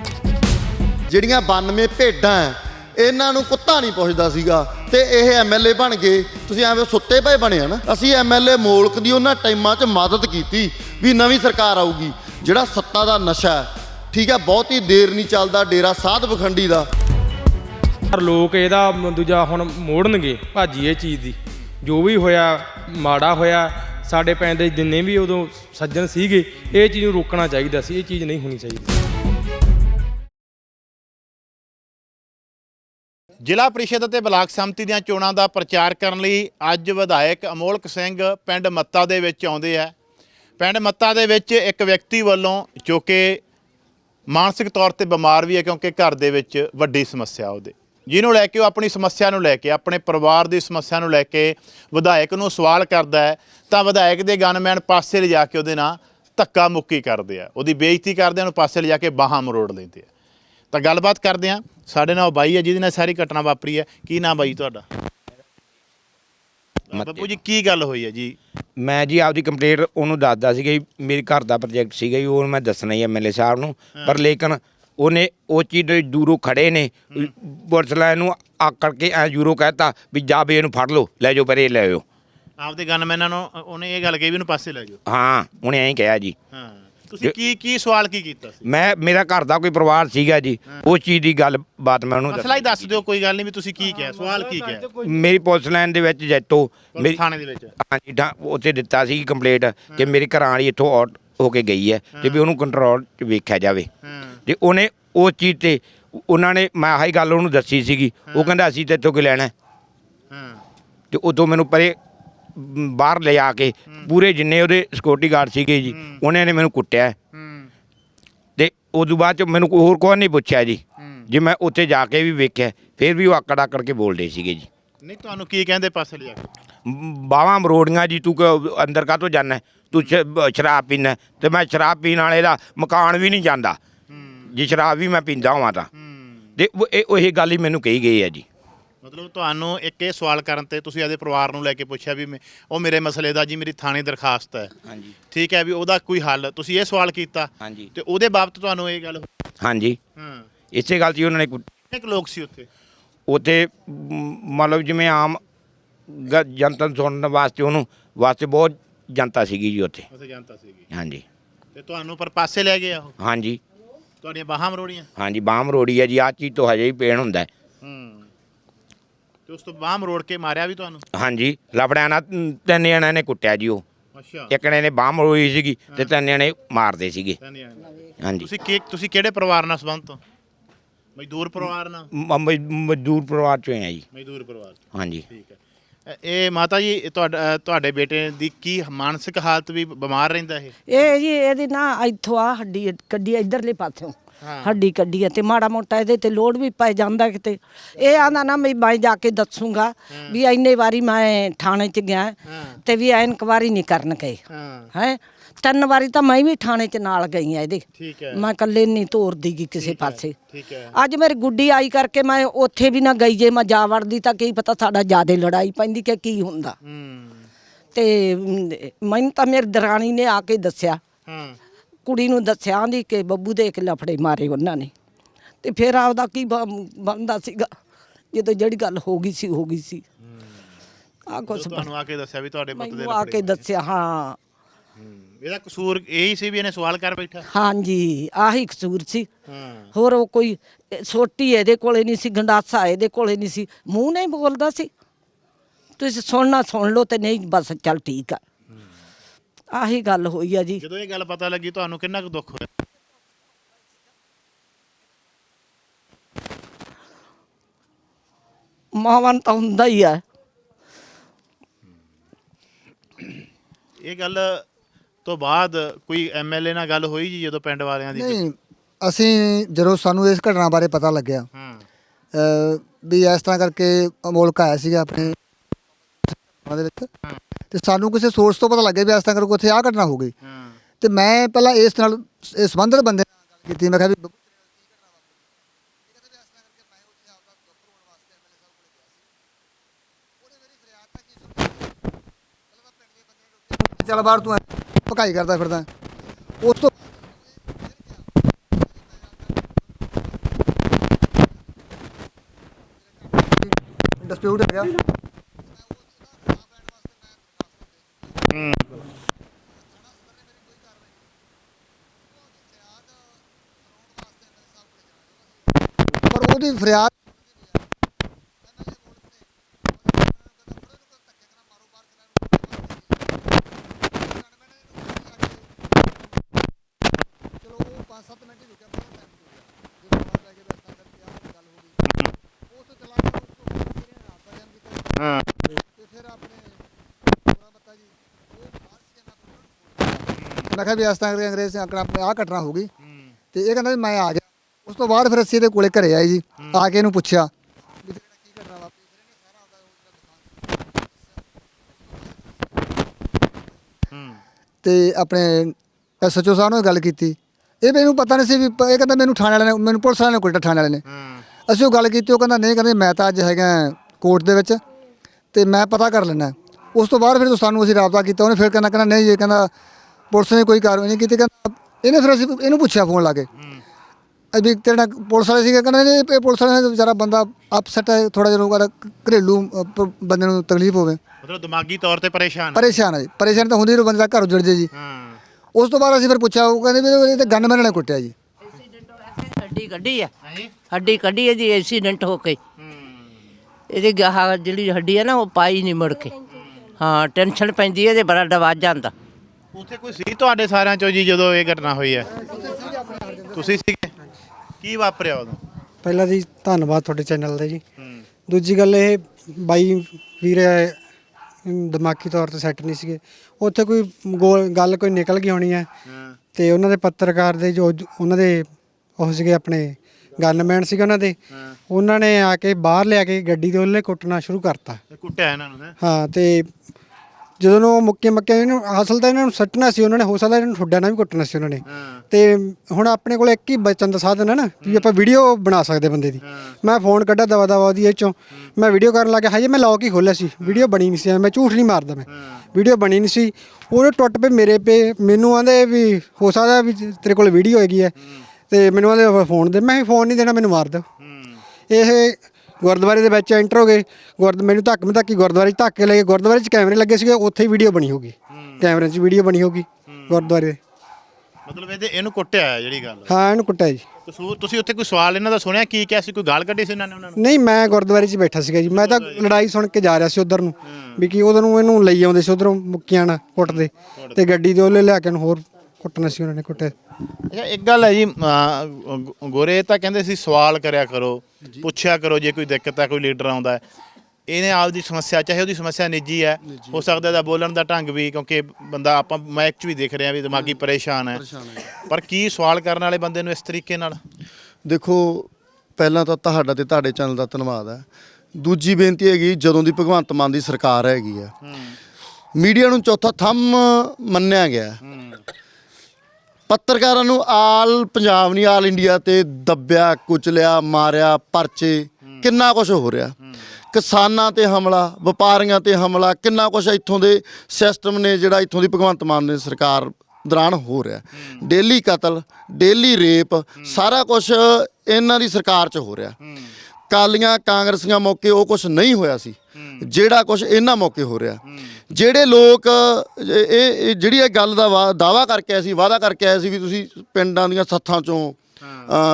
ਜਿਹੜੀਆਂ 92 ਭੇਡਾਂ ਹੈ, ਇਹਨਾਂ ਨੂੰ ਕੁੱਤਾ ਨਹੀਂ ਪੁੱਛਦਾ ਸੀਗਾ ਤੇ ਇਹ ਐਮਐਲਏ ਬਣ ਗਏ। ਤੁਸੀਂ ਐਵੇਂ ਸੁੱਤੇ ਪਏ ਬਣੇ ਆ ਨਾ। ਅਸੀਂ ਐਮਐਲਏ ਮੋਲਕ ਦੀ ਉਹਨਾਂ ਟਾਈਮਾਂ 'ਚ ਮਦਦ ਕੀਤੀ। ਵੀ ਨਵੀਂ ਸਰਕਾਰ ਆਊਗੀ। ਜਿਹੜਾ ਸੱਤਾ ਦਾ ਨਸ਼ਾ ਹੈ, ਠੀਕ ਹੈ ਬਹੁਤੀ ਦੇਰ ਨਹੀਂ ਚੱਲਦਾ ਡੇਰਾ ਸਾਧ ਬਖੰਡੀ ਦਾ। ਪਰ ਲੋਕ ਇਹਦਾ ਮ- ਦੂਜਾ ਹੁਣ ਮੋੜਨਗੇ ਭਾਜੀ ਇਹ ਚੀਜ਼ ਦੀ। ਜੋ ਵੀ ਹੋਇਆ ਮਾੜਾ ਹੋਇਆ ਸਾਡੇ ਪਿੰਡ ਦੇ ਜਿੰਨੇ ਵੀ ਉਦੋਂ ਸੱਜਣ ਸੀਗੇ ਇਹ ਚੀਜ਼ ਨੂੰ ਰੋਕਣਾ ਚਾਹੀਦਾ ਸੀ ਇਹ ਚੀਜ਼ ਨਹੀਂ ਹੋਣੀ ਚਾਹੀਦੀ। ਜ਼ਿਲ੍ਹਾ ਪ੍ਰੀਸ਼ਦ ਅਤੇ ਬਲਾਕ ਸੰਮਤੀ ਦੀਆਂ ਚੋਣਾਂ ਦਾ ਪ੍ਰਚਾਰ ਕਰਨ ਲਈ ਅੱਜ ਵਿਧਾਇਕ ਅਮੋਲਕ ਸਿੰਘ ਪਿੰਡ ਮੱਤਾ ਦੇ ਵਿੱਚ ਆਉਂਦੇ ਆ। ਪਿੰਡ ਮੱਤਾ ਦੇ ਵਿੱਚ ਇੱਕ ਵਿਅਕਤੀ ਵੱਲੋਂ, ਜੋ ਕਿ ਮਾਨਸਿਕ ਤੌਰ ਤੇ ਬਿਮਾਰ ਵੀ ਹੈ ਕਿਉਂਕਿ ਘਰ ਦੇ ਵਿੱਚ ਵੱਡੀ ਸਮੱਸਿਆ ਉਹਦੇ। ਜਿਹਨੂੰ ਲੈ ਕੇ ਉਹ ਆਪਣੀ ਸਮੱਸਿਆ ਨੂੰ ਲੈ ਕੇ, ਆਪਣੇ ਪਰਿਵਾਰ ਦੀ ਸਮੱਸਿਆ ਨੂੰ ਲੈ ਕੇ ਵਿਧਾਇਕ ਨੂੰ ਸਵਾਲ ਕਰਦਾ ਹੈ, ਤਾਂ ਵਿਧਾਇਕ ਦੇ ਗਨਮੈਨ ਪਾਸੇ ਲਿਜਾ ਕੇ ਉਹਦੇ ਨਾਲ ਧੱਕਾ ਮੁੱਕੀ ਕਰਦੇ ਆ। ਉਹਦੀ ਬੇਇੱਜ਼ਤੀ ਕਰਦੇ ਆ, ਉਹਨੂੰ ਪਾਸੇ ਲਿਜਾ ਕੇ ਬਾਹਾਂ ਮਰੋੜ ਲੈਂਦੇ ਆ। ਤਾਂ ਗੱਲਬਾਤ ਕਰਦੇ ਆ। ਸਾਡੇ ਨਾਲ ਉਹ ਬਾਈ ਹੈ, ਜਿਹਦੇ ਨਾਲ ਸਾਰੀ ਘਟਨਾ ਵਾਪਰੀ ਹੈ। ਕੀ ਨਾਮ ਬਾਈ ਤੁਹਾਡਾ? ਬੱਬੂ ਜੀ ਕੀ ਗੱਲ ਹੋਈ ਹੈ ਜੀ? ਮੈਂ ਜੀ ਆਪਦੀ ਕੰਪਲੇਂਟ ਉਹਨੂੰ ਦੱਸਦਾ ਸੀਗਾ ਜੀ ਮੇਰੇ ਘਰ ਦਾ ਪ੍ਰੋਜੈਕਟ ਸੀਗਾ ਜੀ ਉਹ ਮੈਂ ਦੱਸਣਾ ਹੀ ਐਮਐਲਏ ਸਾਹਿਬ ਨੂੰ। ਪਰ ਲੇਕਿਨ ਉਹਨੇ ਉਹ ਚੀਜ਼ ਦੇ ਦੂਰੋਂ ਖੜੇ ਨੇ ਵਾਲਿਆਂ ਨੂੰ ਆਕੜ ਕੇ ਐ ਜੂਰੋ ਕਹਿਤਾ ਵੀ ਜਾ ਵੀ ਇਹਨੂੰ ਫੜ ਲਓ ਲੈ ਜਾਓ ਪਰੇ ਲੈ ਆਓ ਆਪਦੇ ਗਨਮੈਨਾਂ ਨੂੰ ਉਹਨੇ ਇਹ ਗੱਲ ਕਹੀ ਵੀ ਇਹਨੂੰ ਪਾਸੇ ਲੈ ਜਾਓ। ਹਾਂ ਉਹਨੇ ਐਂ ਕਿਹਾ ਜੀ। ਹਾਂ। ਤੁਸੀਂ ਕੀ ਕੀ ਸਵਾਲ ਕੀ ਕੀਤਾ ਸੀ? ਮੈਂ ਮੇਰਾ ਘਰ ਦਾ ਕੋਈ ਪਰਿਵਾਰ ਸੀਗਾ ਜੀ ਉਸ ਚੀਜ਼ ਦੀ ਗੱਲ ਬਾਤ ਮੈਂ ਉਹਨੂੰ ਮਸਲਾ ਹੀ ਦੱਸ ਦਿਓ ਕੋਈ ਗੱਲ ਨਹੀਂ ਵੀ ਤੁਸੀਂ ਕੀ ਕਿਹਾ ਸਵਾਲ ਕੀ ਕਿਹਾ? ਦੱਸ ਮੇਰੀ ਪੁਲਿਸ ਲਾਈਨ ਦੇ ਵਿੱਚ ਜੈਤੋ ਪੁਲਿਸ ਥਾਣੇ ਦੇ ਵਿੱਚ? ਹਾਂਜੀ ਠਾ- ਉੱਥੇ ਦਿੱਤਾ ਸੀ ਕੰਪਲੇਂਟ ਕਿ ਮੇਰੀ ਘਰਾਂ ਵਾਲੀ ਇੱਥੋਂ ਆਊਟ ਹੋ ਕੇ ਗਈ ਹੈ ਤੇ ਵੀ ਉਹਨੂੰ ਕੰਟਰੋਲ 'ਚ ਵੇਖਿਆ ਜਾਵੇ। ਹਾਂ। ਤੇ ਉਹਨੇ ਉਹ ਚੀਜ਼ ਤੇ ਉਹਨਾਂ ਨੇ ਮੈਂ ਆਹੀ ਗੱਲ ਉਹਨੂੰ ਦੱਸੀ ਸੀਗੀ ਉਹ ਕਹਿੰਦਾ ਅਸੀਂ ਤੇ ਇੱਥੋਂ ਕੀ ਲੈਣਾ ਹੈ? ਹਾਂ। ਤੇ ਉਦੋਂ ਮੈਨੂੰ ਪਰੇ ਬਾਹਰ ਲਿਜਾ ਕੇ ਪੂਰੇ ਜਿੰਨੇ ਉਹਦੇ ਸਿਕਿਉਰਿਟੀ ਗਾਰਡ ਸੀਗੇ ਜੀ ਉਹਨੇ ਨੇ ਮੈਨੂੰ ਕੁੱਟਿਆ। ਹੂੰ। ਉਦੋਂ ਬਾਅਦ ਚ ਮੈਨੂੰ ਕੋਈ ਹੋਰ ਕੋਈ ਨਹੀਂ ਪੁੱਛਿਆ ਜੀ। ਜੇ ਮੈਂ ਉੱਥੇ ਜਾ ਕੇ ਵੀ ਵੇਖਿਆ ਫਿਰ ਵੀ ਉਹ ਆਕੜ ਆਕੜ ਕੇ ਬੋਲਦੇ ਸੀਗੇ ਜੀ। ਨਹੀਂ ਤੁਹਾਨੂੰ ਕੀ ਕਹਿੰਦੇ ਪਾਸੇ ਲਿਆ ਬਾਵਾ ਮਰੋੜੀਆਂ ਜੀ ਤੂੰ ਅੰਦਰ ਕਾ ਤੋਂ ਜਾਣਾ ਤੂੰ ਸ਼ਰਾਬ ਪੀਣਾ ਤੇ ਮੈਂ ਸ਼ਰਾਬ ਪੀਣ ਵਾਲੇ ਦਾ ਮਕਾਨ ਵੀ ਨਹੀਂ ਜਾਂਦਾ। ਜੇ ਸ਼ਰਾਬ ਵੀ ਮੈਂ ਪੀਂਦਾ ਹਾਂ। ਤਾਂ ਤੇ ਇਹ ਉਹ ਇਹ ਗੱਲ ਹੀ ਮੈਨੂੰ ਕਹੀ ਗਈ ਹੈ ਜੀ। ਮਤਲਬ ਤੁਹਾਨੂੰ ਇੱਕ ਇਹ ਸਵਾਲ ਕਰਨ ਤੇ ਤੁਸੀਂ ਆਦੇ ਪਰਿਵਾਰ ਨੂੰ ਲੈ ਕੇ ਪੁੱਛਿਆ ਵੀ ਮੈਂ- ਉਹ ਮੇਰੇ ਮਸਲੇ ਦਾ ਜੀ ਮੇਰੀ ਥਾਣੇ ਦਰਖਾਸਤ ਹੈ। ਹਾਂਜੀ। ਠੀਕ ਹੈ ਵੀ ਉਹਦਾ ਕੋਈ ਹੱਲ। ਤੁਸੀਂ ਇਹ ਸਵਾਲ ਕੀਤਾ। ਹਾਂਜੀ। ਤੇ ਉਹਦੇ ਬਾਬਤ ਤੁਹਾਨੂੰ ਇਹ ਗੱਲ ਹੋਈ? ਹਾਂਜੀ। ਹਾਂ। ਇਸੇ ਗੱਲ 'ਚ ਹੀ ਉਹਨਾਂ ਨੇ ਕੁ- ਕਿੰਨੇ ਕੁ ਲੋਕ ਸੀ ਉੱਥੇ? ਉੱਥੇ ਮ, ਮਤਲਬ ਜਿਵੇਂ ਆਮ ਗ- ਜਨਤਾ ਨੂੰ ਸੁਣਨ ਵਾਸਤੇ ਉਹਨੂੰ ਵਾਸਤੇ ਬਹੁਤ ਜਨਤਾ ਸੀਗੀ ਜੀ ਉੱਥੇ। ਉੱਥੇ ਜਨਤਾ ਸੀਗੀ। ਹਾਂਜੀ। ਤੇ ਤੁਹਾਨੂੰ ਪਰ ਪਾਸੇ ਲੈ ਗਏ ਆ ਉਹ? ਹਾਂਜੀ। ਤੁਹਾਡੀਆਂ ਬਾਹਾਂ ਮਰੋੜੀਆਂ? ਹਾਂਜੀ ਬਾਮ ਰੋੜੀ ਹੈ ਜੀ ਆ ਚੀਜ਼ ਤੋਂ ਹਜੇ ਹੀ ਪੇਣ ਹੁੰਦਾ। ਹੂੰ। ਤੇ ਉਸ ਤੋਂ ਬਾਹਾਂ ਮਰੋੜ ਕੇ ਮਾਰਿਆ ਵੀ ਤੁਹਾਨੂੰ? ਹਾਂਜੀ ਲਫੜਿਆਂ ਨਾਲ ਤਿੰਨ ਜਣਿਆਂ ਨੇ ਕੁੱਟਿਆ ਜੀ ਉਹ। ਅੱਛਾ। ਇੱਕ ਨੇ ਨੇ ਬਾਮ ਰੋਈ ਸੀਗੀ ਤੇ ਤਿੰਨ ਜਣੇ ਮਾਰਦੇ ਸੀਗੇ। ਹਾਂਜੀ। ਤੁਸੀਂ ਕੀ ਤੁਸੀਂ ਕਿਹੜੇ ਪਰਿਵਾਰ ਨਾਲ ਸੰਬੰਧ ਤੋਂ? ਮਜ਼ਦੂਰ ਪਰਿਵਾਰ ਨਾਲ? ਮਜ਼ਦੂਰ ਪਰਿਵਾਰ ਚੋਂ ਆ ਜੀ। ਮਜ਼ਦੂਰ ਪਰਿਵਾਰ ਹਾਂਜੀ। ਠੀਕ ਹੈ। ਅ, ਇਹ ਮਾਤਾ ਜੀ ਇਹ ਤੁਹਾਡਾ ਤੁਹਾਡੇ ਬੇਟੇ ਦੀ ਕੀ ਮਾਨਸਿਕ ਹਾਲਤ ਵੀ ਬਿਮਾਰ ਰਹਿੰਦਾ ਇਹ? ਇਹ ਜੀ ਇਹਦੀ ਨਾ ਇੱਥੋਂ ਆ ਹੱਡੀ ਕੱਢੀ ਆ ਇਧਰਲੇ ਪਾਸਿਓਂ। ਹੱਡੀ ਕੱਢੀ ਤੇ ਮਾੜਾ ਮੋਟਾ ਇਹਦੇ ਤੇ ਲੋਡ ਵੀ ਪੈ ਜਾਂਦਾ ਕਿਤੇ। ਇਹ ਆਂਦਾ ਨਾ ਮੈਂ ਮੈਂ ਜਾ ਕੇ ਦੱਸੂਗਾ ਵੀ ਇੰਨੇ ਵਾਰੀ ਮੈਂ ਥਾਣੇ 'ਚ ਗਿਆ ਤੇ ਵੀ ਐ ਇਨਕੁਆਰੀ ਨਹੀਂ ਕਰਨ ਗਏ। ਹਾਂ। ਤਿੰਨ ਵਾਰੀ ਤਾਂ ਮੈਂ ਵੀ ਥਾਣੇ 'ਚ ਨਾਲ ਗਈ ਆ ਇਹਦੇ। ਮੈਂ ਇਕੱਲੇ ਨਹੀਂ ਤੋਰਦੀ ਗੀ ਕਿਸੇ ਪਾਸੇ। ਅੱਜ ਮੇਰੀ ਗੁੱਡੀ ਆਈ ਕਰਕੇ ਮੈਂ ਉੱਥੇ ਵੀ ਨਾ ਗਈ ਜੇ ਮੈਂ ਜਾ ਵੜਦੀ ਤਾਂ ਕੀ ਪਤਾ ਸਾਡਾ ਜਿਆਦੇ ਲੜਾਈ ਪੈਂਦੀ ਕਿ ਕੀ ਹੁੰਦਾ। ਤੇ ਮੈਨੂੰ ਤਾਂ ਮੇਰੀ ਦਰਾਣੀ ਨੇ ਆ ਕੇ ਦੱਸਿਆ। ਹਾਂ। ਕੁੜੀ ਨੂੰ ਦੱਸਿਆ ਆਂਦੀ ਕਿ ਬੱਬੂ ਦੇ ਇੱਕ ਲਫੜੇ ਮਾਰੇ ਉਹਨਾਂ ਨੇ। ਤੇ ਫਿਰ ਆਪਦਾ ਕੀ ਬੰਦਾ ਸੀਗਾ? ਜਦੋਂ ਜਿਹੜੀ ਗੱਲ ਹੋ ਗਈ ਸੀ ਹੋ ਗਈ ਸੀ। ਆ ਕੁਛ ਤੁਹਾਨੂੰ ਆ ਕੇ ਦੱਸਿਆ ਵੀ ਤੁਹਾਡੇ ਪੁੱਤ ਦੇ ਮੈਨੂੰ ਆ ਕੇ ਦੱਸਿਆ ਹਾਂ। ਇਹਦਾ ਕਸੂਰ ਇਹੀ ਸੀ ਵੀ ਇਹਨੇ ਸਵਾਲ ਕਰ ਬੈਠਾ? ਹਾਂਜੀ ਆਹੀ ਕਸੂਰ ਸੀ। ਹੋਰ ਉਹ ਕੋਈ ਸੋਟੀ ਇਹਦੇ ਕੋਲੇ ਨਹੀਂ ਸੀ ਗੰਡਾਸਾ ਇਹਦੇ ਕੋਲੇ ਨਹੀਂ ਸੀ। ਮੂੰਹ ਨਹੀਂ ਬੋਲਦਾ ਸੀ। ਤੁਸੀਂ ਸੁਣਨਾ ਸੁਣ ਲਓ ਤੇ ਨਹੀਂ ਬਸ ਚੱਲ ਠੀਕ ਆ। ਆਹੀ ਗੱਲ ਹੋਈ ਆ ਜੀ। ਜਦੋਂ ਇਹ ਗੱਲ ਪਤਾ ਲੱਗੀ ਤੁਹਾਨੂੰ ਕਿੰਨਾ ਕੁ ਦੁੱਖ ਹੋਇਆ? ਮਾਵਾਂ ਨੂੰ ਤਾਂ ਹੁੰਦਾ ਹੀ ਆ। ਇਹ ਗੱਲ ਤੋਂ ਬਾਅਦ ਕੋਈ ਐਮਐਲਏ ਨਾਲ ਗੱਲ ਹੋਈ ਜੀ ਜਦੋਂ ਪਿੰਡ ਵਾਲਿਆਂ ਦੀ? ਨਹੀਂ ਅਸੀਂ ਜਦੋਂ ਸਾਨੂੰ ਇਸ ਘਟਨਾ ਬਾਰੇ ਪਤਾ ਲੱਗਿਆ ਹਾਂ। ਅ, ਵੀ ਇਸ ਤਰ੍ਹਾਂ ਕਰਕੇ ਅਮੋਲਕ ਆਇਆ ਸੀਗਾ ਆਪਣੇ ਦੇ ਵਿੱਚ। ਤੇ ਸਾਨੂੰ ਕਿਸੇ ਸੋਰਸ ਤੋਂ ਪਤਾ ਲੱਗਿਆ ਵੀ ਇਸ ਤਰ੍ਹਾਂ ਕਰਕੇ ਉੱਥੇ ਆਹ ਘਟਨਾ ਹੋ ਗਈ ਤੇ ਮੈਂ ਪਹਿਲਾਂ ਇਸ ਨਾਲ, ਇਸ ਸੰਬੰਧਿਤ ਬੰਦੇ ਨਾਲ ਗੱਲ ਕੀਤੀ, ਮੈਂ ਕਿਹਾ ਵੀ ਬੱਬੂ ਤੇਰੇ ਨਾਲ ਕੀ ਘਟਨਾ ਵਾਪਰੀ? ਇਹ ਕਹਿੰਦੇ ਵੀ ਇਸ ਤਰ੍ਹਾਂ ਕਰਕੇ ਮੈਂ ਉੱਥੇ ਆਪਦਾ ਦੁੱਖ ਰੋਣ ਵਾਸਤੇ ਐਮਐਲਏ ਸਾਹਿਬ ਕੋਲੇ ਗਿਆ ਸੀ ਉਹਨੇ ਮੇਰੀ ਫਰਿਆਦ ਤਾਂ ਕੀ ਸੁਣੀ ਪਹਿਲਾਂ ਮੈਂ ਪਿੰਡ ਦੇ ਬੰਦੇ ਨੂੰ ਉੱਥੇ ਚੱਲ ਬਾਹਰ ਤੂੰ ਐਂ ਭਕਾਈ ਕਰਦਾ ਫਿਰਦਾ ਉਸ ਤੋਂ ਡਿਸਪਿਊਟ ਹੋ ਗਿਆ ਪਰ ਉਹਦੀ ਫਰਿਆਦ ਚਲੋ ਉਹ 5-7 ਮਿੰਟ ਹੀ ਰੁਕਿਆ ਬਹੁਤ ਟਾਈਮ ਰੁਕਿਆ ਜਦੋਂ ਬਾਹਰ ਲੈ ਕੇ ਰਸਤਾ ਕਰਕੇ ਆ ਗੱਲ ਹੋ ਗਈ ਉਸ ਤੋਂ ਚਲਾ ਗਿਆ ਉਸ ਤੋਂ ਬਾਅਦ ਫਿਰ ਇਹਨੇ ਰਾਬਤਾ ਜਾਮ ਕੀਤਾ ਹਾਂ ਤੇ ਫਿਰ ਆਪਣੇ ਪੂਰਾ ਬੱਤਾ ਜੀ ਉਹ ਬਾਹਰ ਸੀ ਕਹਿੰਦਾ ਮੈਂ ਕਿਹਾ ਵੀ ਇਸ ਤਰ੍ਹਾਂ ਕਰਕੇ ਅੰਗਰੇਜ਼ ਸਿੰਘ ਆਕੜਾ ਆਹ ਘਟਨਾ ਹੋ ਗਈ। ਤੇ ਇਹ ਕਹਿੰਦਾ ਵੀ ਮੈਂ ਆ ਗਿਆ। ਉਸ ਤੋਂ ਬਾਅਦ ਫਿਰ ਅਸੀਂ ਇਹਦੇ ਕੋਲੇ ਘਰੇ ਆਏ ਜੀ ਆ ਕੇ ਇਹਨੂੰ ਪੁੱਛਿਆ। ਤੇ ਆਪਣੇ ਐਸਐਚਓ ਸਾਹਿਬ ਨਾਲ ਗੱਲ ਕੀਤੀ। ਇਹ ਮੈਨੂੰ ਪਤਾ ਨਹੀਂ ਸੀ ਵੀ ਪ- ਇਹ ਕਹਿੰਦਾ ਮੈਨੂੰ ਥਾਣੇ ਵਾਲਿਆਂ ਨੇ ਮੈਨੂੰ ਪੁਲਿਸ ਵਾਲਿਆਂ ਨੇ ਕੁਲਟਾ ਥਾਣੇ ਵਾਲੇ ਨੇ। ਅਸੀਂ ਉਹ ਗੱਲ ਕੀਤੀ ਉਹ ਕਹਿੰਦਾ ਨਹੀਂ ਕਹਿੰਦੇ ਮੈਂ ਤਾਂ ਅੱਜ ਹੈਗਾ ਕੋਰਟ ਦੇ ਵਿੱਚ ਤੇ ਮੈਂ ਪਤਾ ਕਰ ਲੈਣਾ ਉਸ ਤੋਂ ਬਾਅਦ ਫਿਰ ਜਦੋਂ ਸਾਨੂੰ ਅਸੀਂ ਰਾਬਤਾ ਕੀਤਾ ਉਹਨੇ ਫਿਰ ਕਹਿੰਦਾ ਕਹਿੰਦਾ ਨਹੀਂ ਇਹ ਕਹਿੰਦਾ ਪੁਲਿਸ ਨੇ ਕੋਈ ਕਾਰਵਾਈ ਨਹੀਂ ਕੀਤੀ ਕਹਿੰਦਾ ਇਹਨੇ ਫਿਰ ਅਸੀਂ ਇਹਨੂੰ ਪੁੱਛਿਆ ਫੋਨ ਲਾ ਕੇ। ਅਭੀ ਤੇਰੇ ਨਾਲ ਪੁਲਿਸ ਵਾਲੇ ਸੀਗੇ ਕਹਿੰਦਾ ਨਹੀਂ ਇਹ ਪੁਲਿਸ ਵਾਲੇ ਨੇ ਵਿਚਾਰਾ ਬੰਦਾ ਅਪਸੈਟ ਹੈ ਥੋੜਾ ਜਿਹਾ ਉਹਦਾ ਘਰੇਲੂ ਪ- ਬੰਦੇ ਨੂੰ ਤਕਲੀਫ ਹੋਵੇ। ਮਤਲਬ ਦਿਮਾਗੀ ਤੌਰ ਤੇ ਪਰੇਸ਼ਾਨ ਹੈ। ਪਰੇਸ਼ਾਨ ਹੈ ਜੀ। ਪਰੇਸ਼ਾਨ ਤਾਂ ਹੁੰਦੀ ਜਦੋਂ ਬੰਦੇ ਦਾ ਘਰ ਉਜੜ ਜੇ ਜੀ। ਹਾਂ। ਉਸ ਤੋਂ ਬਾਅਦ ਅਸੀਂ ਫਿਰ ਪੁੱਛਿਆ ਉਹ ਕਹਿੰਦੇ ਵੀ ਇਹ ਤੇ ਗਨਮੈਨ ਨੇ ਕੁੱਟਿਆ ਜੀ। ਹੱਡੀ ਕੱਢੀ ਆ। ਹੱਡੀ ਕੱਢੀ ਇਹਦੀ ਐਕਸੀਡੈਂਟ ਹੋ ਕੇ। ਇਹਦੀ ਗਾਹ ਜਿਹੜੀ ਹੱਡੀ ਆ ਨਾ ਉਹ ਪਾਈ ਨਹੀਂ ਮੁੜ ਕੇ। ਹਾਂ ਟੈਨਸ਼ਨ ਪੈਂਦੀ ਹੈ ਇਹਦੇ ਬੜਾ ਦਵਾਜ ਜਾਂਦਾ। ਉੱਥੇ ਕੋਈ ਸੀ ਤੁਹਾਡੇ ਸਾਰਿਆਂ ਚੋਂ ਜੀ ਜਦੋਂ ਇਹ ਘਟਨਾ ਹੋਈ ਹੈ? ਤੁਸੀਂ ਸੀਗੇ? ਕੀ ਵਾਪਰਿਆ ਉਦੋਂ? ਪਹਿਲਾਂ ਜੀ ਧੰਨਵਾਦ ਤੁਹਾਡੇ ਚੈਨਲ ਦਾ ਜੀ। ਹੂੰ। ਦੂਜੀ ਗੱਲ ਇਹ ਬਾਈ ਵੀਰੇ ਅਮ, ਦਿਮਾਗੀ ਤੌਰ ਤੇ ਸੈੱਟ ਨਹੀਂ ਸੀਗੇ। ਉੱਥੇ ਕੋਈ ਗੋਲ ਗੱਲ ਕੋਈ ਨਿਕਲ ਗਈ ਹੋਣੀ ਹੈ। ਹਾਂ। ਤੇ ਉਹਨਾਂ ਦੇ ਪੱਤਰਕਾਰ ਦੇ ਜੋ ਉਹਨਾਂ ਦੇ ਉਹ ਸੀਗੇ ਆਪਣੇ ਗਨਮੈਨ ਸੀਗੇ ਉਹਨਾਂ ਦੇ। ਉਹਨਾਂ ਨੇ ਆ ਕੇ ਬਾਹਰ ਲਿਆ ਕੇ ਗੱਡੀ ਦੇ ਉਹਲੇ ਕੁੱਟਣਾ ਸ਼ੁਰੂ ਕਰਤਾ। ਕੁੱਟਿਆ ਇਹਨਾਂ ਨੂੰ ਹੈਂ? ਹਾਂ ਤੇ ਜਦੋਂ ਉਹ ਮੁੱਕੇ ਮੱਕੇ ਇਹਨੂੰ ਅਸਲ ਤਾਂ ਇਹਨਾਂ ਨੂੰ ਸੱਟਣਾ ਸੀ ਉਹਨਾਂ ਨੇ ਹੋ ਸਕਦਾ ਇਹਨਾਂ ਨੂੰ ਠੁੱਡਿਆਂ ਨਾਲ ਵੀ ਕੁੱਟਣਾ ਸੀ ਉਹਨਾਂ ਨੇ। ਤੇ ਹੁਣ ਆਪਣੇ ਕੋਲ ਇੱਕ ਹੀ ਬਚਨ ਦਾ ਸਾਧਨ ਹੈ ਨਾ ਵੀ ਆਪਾਂ ਵੀਡੀਓ ਬਣਾ ਸਕਦੇ ਬੰਦੇ ਦੀ। ਮੈਂ ਫੋਨ ਕੱਢਾ ਦਵਾ ਦਵਾ ਉਹਦੀ ਇਹ ਚੋਂ। ਮੈਂ ਵੀਡੀਓ ਕਰਨ ਲੱਗਾ ਹਜੇ ਮੈਂ ਲੌਕ ਹੀ ਖੋਲਿਆ ਸੀ। ਵੀਡੀਓ ਬਣੀ ਨਹੀਂ ਸੀ ਮੈਂ ਝੂਠ ਨਹੀਂ ਮਾਰਦਾ ਮੈਂ। ਵੀਡੀਓ ਬਣੀ ਨਹੀਂ ਸੀ। ਉਹਨੇ ਟੁੱਟ ਪਏ ਮੇਰੇ ਪੇ। ਮੈਨੂੰ ਆਂਦੇ ਵੀ ਹੋ ਸਕਦਾ ਵੀ ਤੇਰੇ ਕੋਲ ਵੀਡੀਓ ਹੈਗੀ ਹੈ। ਤੇ ਮੈਨੂੰ ਆਂਦੇ ਫੋਨ ਦੇ। ਮੈਂ ਫੋਨ ਨਹੀਂ ਦੇਣਾ ਮੈਨੂੰ ਮਾਰ ਦਿਓ। ਇਹ ਗੁਰਦੁਆਰੇ ਦੇ ਵਿੱਚ ਐਂਟਰ ਹੋ ਗਏ। ਗੁਰਦ ਮੈਨੂੰ ਧੱਕ ਮੈਂ ਧੱਕੀ ਗੁਰਦੁਆਰੇ 'ਚ ਧੱਕ ਕੇ ਲੈ ਗਏ। ਗੁਰਦੁਆਰੇ 'ਚ ਕੈਮਰੇ ਲੱਗੇ ਸੀਗੇ ਉੱਥੇ ਹੀ ਵੀਡੀਓ ਬਣੀ ਹੋਗੀ ਕੈਮਰੇ 'ਚ ਵੀਡੀਓ ਬਣੀ ਹੋਗੀ ਗੁਰਦੁਆਰੇ। ਦੇ। ਮਤਲਬ ਇਹਦੇ ਇਹਨੂੰ ਕੁੱਟਿਆ ਹੈ ਜਿਹੜੀ ਗੱਲ। ਹਾਂ ਇਹਨੂੰ ਕੁੱਟਿਆ ਜੀ। ਕਸੂਰ ਤੁਸੀਂ ਉੱਥੇ ਕੋਈ ਸਵਾਲ ਇਹਨਾਂ ਦਾ ਸੁਣਿਆ? ਕੀ ਕਿਹਾ ਸੀ? ਕੋਈ ਗਾਲ ਕੱਢੀ ਸੀ ਇਹਨਾਂ ਨੇ ਉਹਨਾਂ ਨੂੰ? ਨਹੀਂ ਮੈਂ ਗੁਰਦੁਆਰੇ 'ਚ ਬੈਠਾ ਸੀਗਾ ਜੀ। ਮੈਂ ਤਾਂ ਲੜਾਈ ਸੁਣ ਕੇ ਜਾ ਰਿਹਾ ਸੀ ਉਧਰ ਨੂੰ। ਵੀ ਕੀ ਉਧਰ ਨੂੰ ਇਹਨੂੰ ਲਈ ਆਉਂਦੇ ਸੀ ਉਧਰੋਂ ਮੁੱਕੀਆਂ ਨਾਲ ਕੁੱਟਦੇ। ਤੇ ਗੱਡੀ ਦੇ ਉਹਲੇ ਲਿਆ ਕੇ ਨੂੰ ਹੋਰ ਕੁੱਟਣਾ ਸੀ ਉਹਨਾਂ ਨੇ ਕੁੱਟਿਆ। ਅੱਛਾ ਇੱਕ ਗੱਲ ਹੈ ਜੀ ਅਮ, ਗੋ- ਗੋਰੇ ਤਾਂ ਕਹਿੰਦੇ ਸੀ ਸਵਾਲ ਕਰਿਆ ਕਰੋ ਪੁੱਛਿਆ ਕਰੋ ਜੇ ਕੋਈ ਦਿੱਕਤ ਹੈ ਕੋਈ ਲੀਡਰ ਆਉਂਦਾ ਹੈ। ਇਹਨੇ ਆਪਦੀ ਸਮੱਸਿਆ ਚਾਹੇ ਉਹਦੀ ਸਮੱਸਿਆ ਨਿੱਜੀ ਹੈ ਹੋ। ਸਕਦਾ ਇਹਦਾ ਬੋਲਣ ਦਾ ਢੰਗ ਵੀ ਕਿਉਂਕਿ ਬੰਦਾ ਆਪਾਂ ਮਾਈਕ 'ਚ ਵੀ ਦੇਖ ਰਹੇ ਆ ਵੀ ਦਿਮਾਗੀ ਪਰੇਸ਼ਾਨ ਹੈ। ਪਰ ਕੀ ਸਵਾਲ ਕਰਨ ਵਾਲੇ ਬੰਦੇ ਨੂੰ ਇਸ ਤਰੀਕੇ ਨਾਲ? ਦੇਖੋ ਪਹਿਲਾਂ ਤਾਂ ਤੁਹਾਡਾ ਤੇ ਤੁਹਾਡੇ ਚੈਨਲ ਦਾ ਧੰਨਵਾਦ ਹੈ। ਦੂਜੀ ਬੇਨਤੀ ਹੈਗੀ ਜਦੋਂ ਦੀ ਭਗਵੰਤ ਮਾਨ ਦੀ ਸਰਕਾਰ ਹੈਗੀ ਆ ਮੀਡੀਆ ਨੂੰ ਚੌਥਾ ਥੰਮ ਮੰਨਿਆ ਗਿਆ ਹੈ। ਪੱਤਰਕਾਰਾਂ ਨੂੰ ਆਲ ਪੰਜਾਬ ਨਹੀਂ ਆਲ ਇੰਡੀਆ ਤੇ ਦੱਬਿਆ ਕੁਚਲਿਆ ਮਾਰਿਆ ਪਰਚੇ। ਕਿੰਨਾ ਕੁਝ ਹੋ ਰਿਹਾ? ਕਿਸਾਨਾਂ ਤੇ ਹਮਲਾ ਵਪਾਰੀਆਂ ਤੇ ਹਮਲਾ ਕਿੰਨਾ ਕੁਝ ਇੱਥੋਂ ਦੇ ਸਿਸਟਮ ਨੇ ਜਿਹੜਾ ਇੱਥੋਂ ਦੀ ਭਗਵੰਤ ਮਾਨ ਨੇ ਸਰਕਾਰ ਦੌਰਾਨ ਹੋ ਰਿਹਾ। ਡੇਲੀ ਕਤਲ ਡੇਲੀ ਰੇਪ ਸਾਰਾ ਕੁਝ ਇਹਨਾਂ ਦੀ ਸਰਕਾਰ 'ਚ ਹੋ ਰਿਹਾ। ਕਾਲੀਆਂ ਕਾਂਗਰਸੀਆਂ ਮੌਕੇ ਉਹ ਕੁਝ ਨਹੀਂ ਹੋਇਆ ਸੀ। ਜਿਹੜਾ ਕੁਝ ਇਹਨਾਂ ਮੌਕੇ ਹੋ ਰਿਹਾ। ਜਿਹੜੇ ਲੋਕ ਇਹ ਜਿਹੜੀ ਇਹ ਗੱਲ ਦਾ ਦਾਵਾ ਕਰਕੇ ਆਏ ਸੀ ਵਾਅਦਾ ਕਰਕੇ ਆਏ ਸੀ ਵੀ ਤੁਸੀਂ ਪਿੰਡਾਂ ਦੀਆਂ ਸੱਥਾਂ ਚੋਂ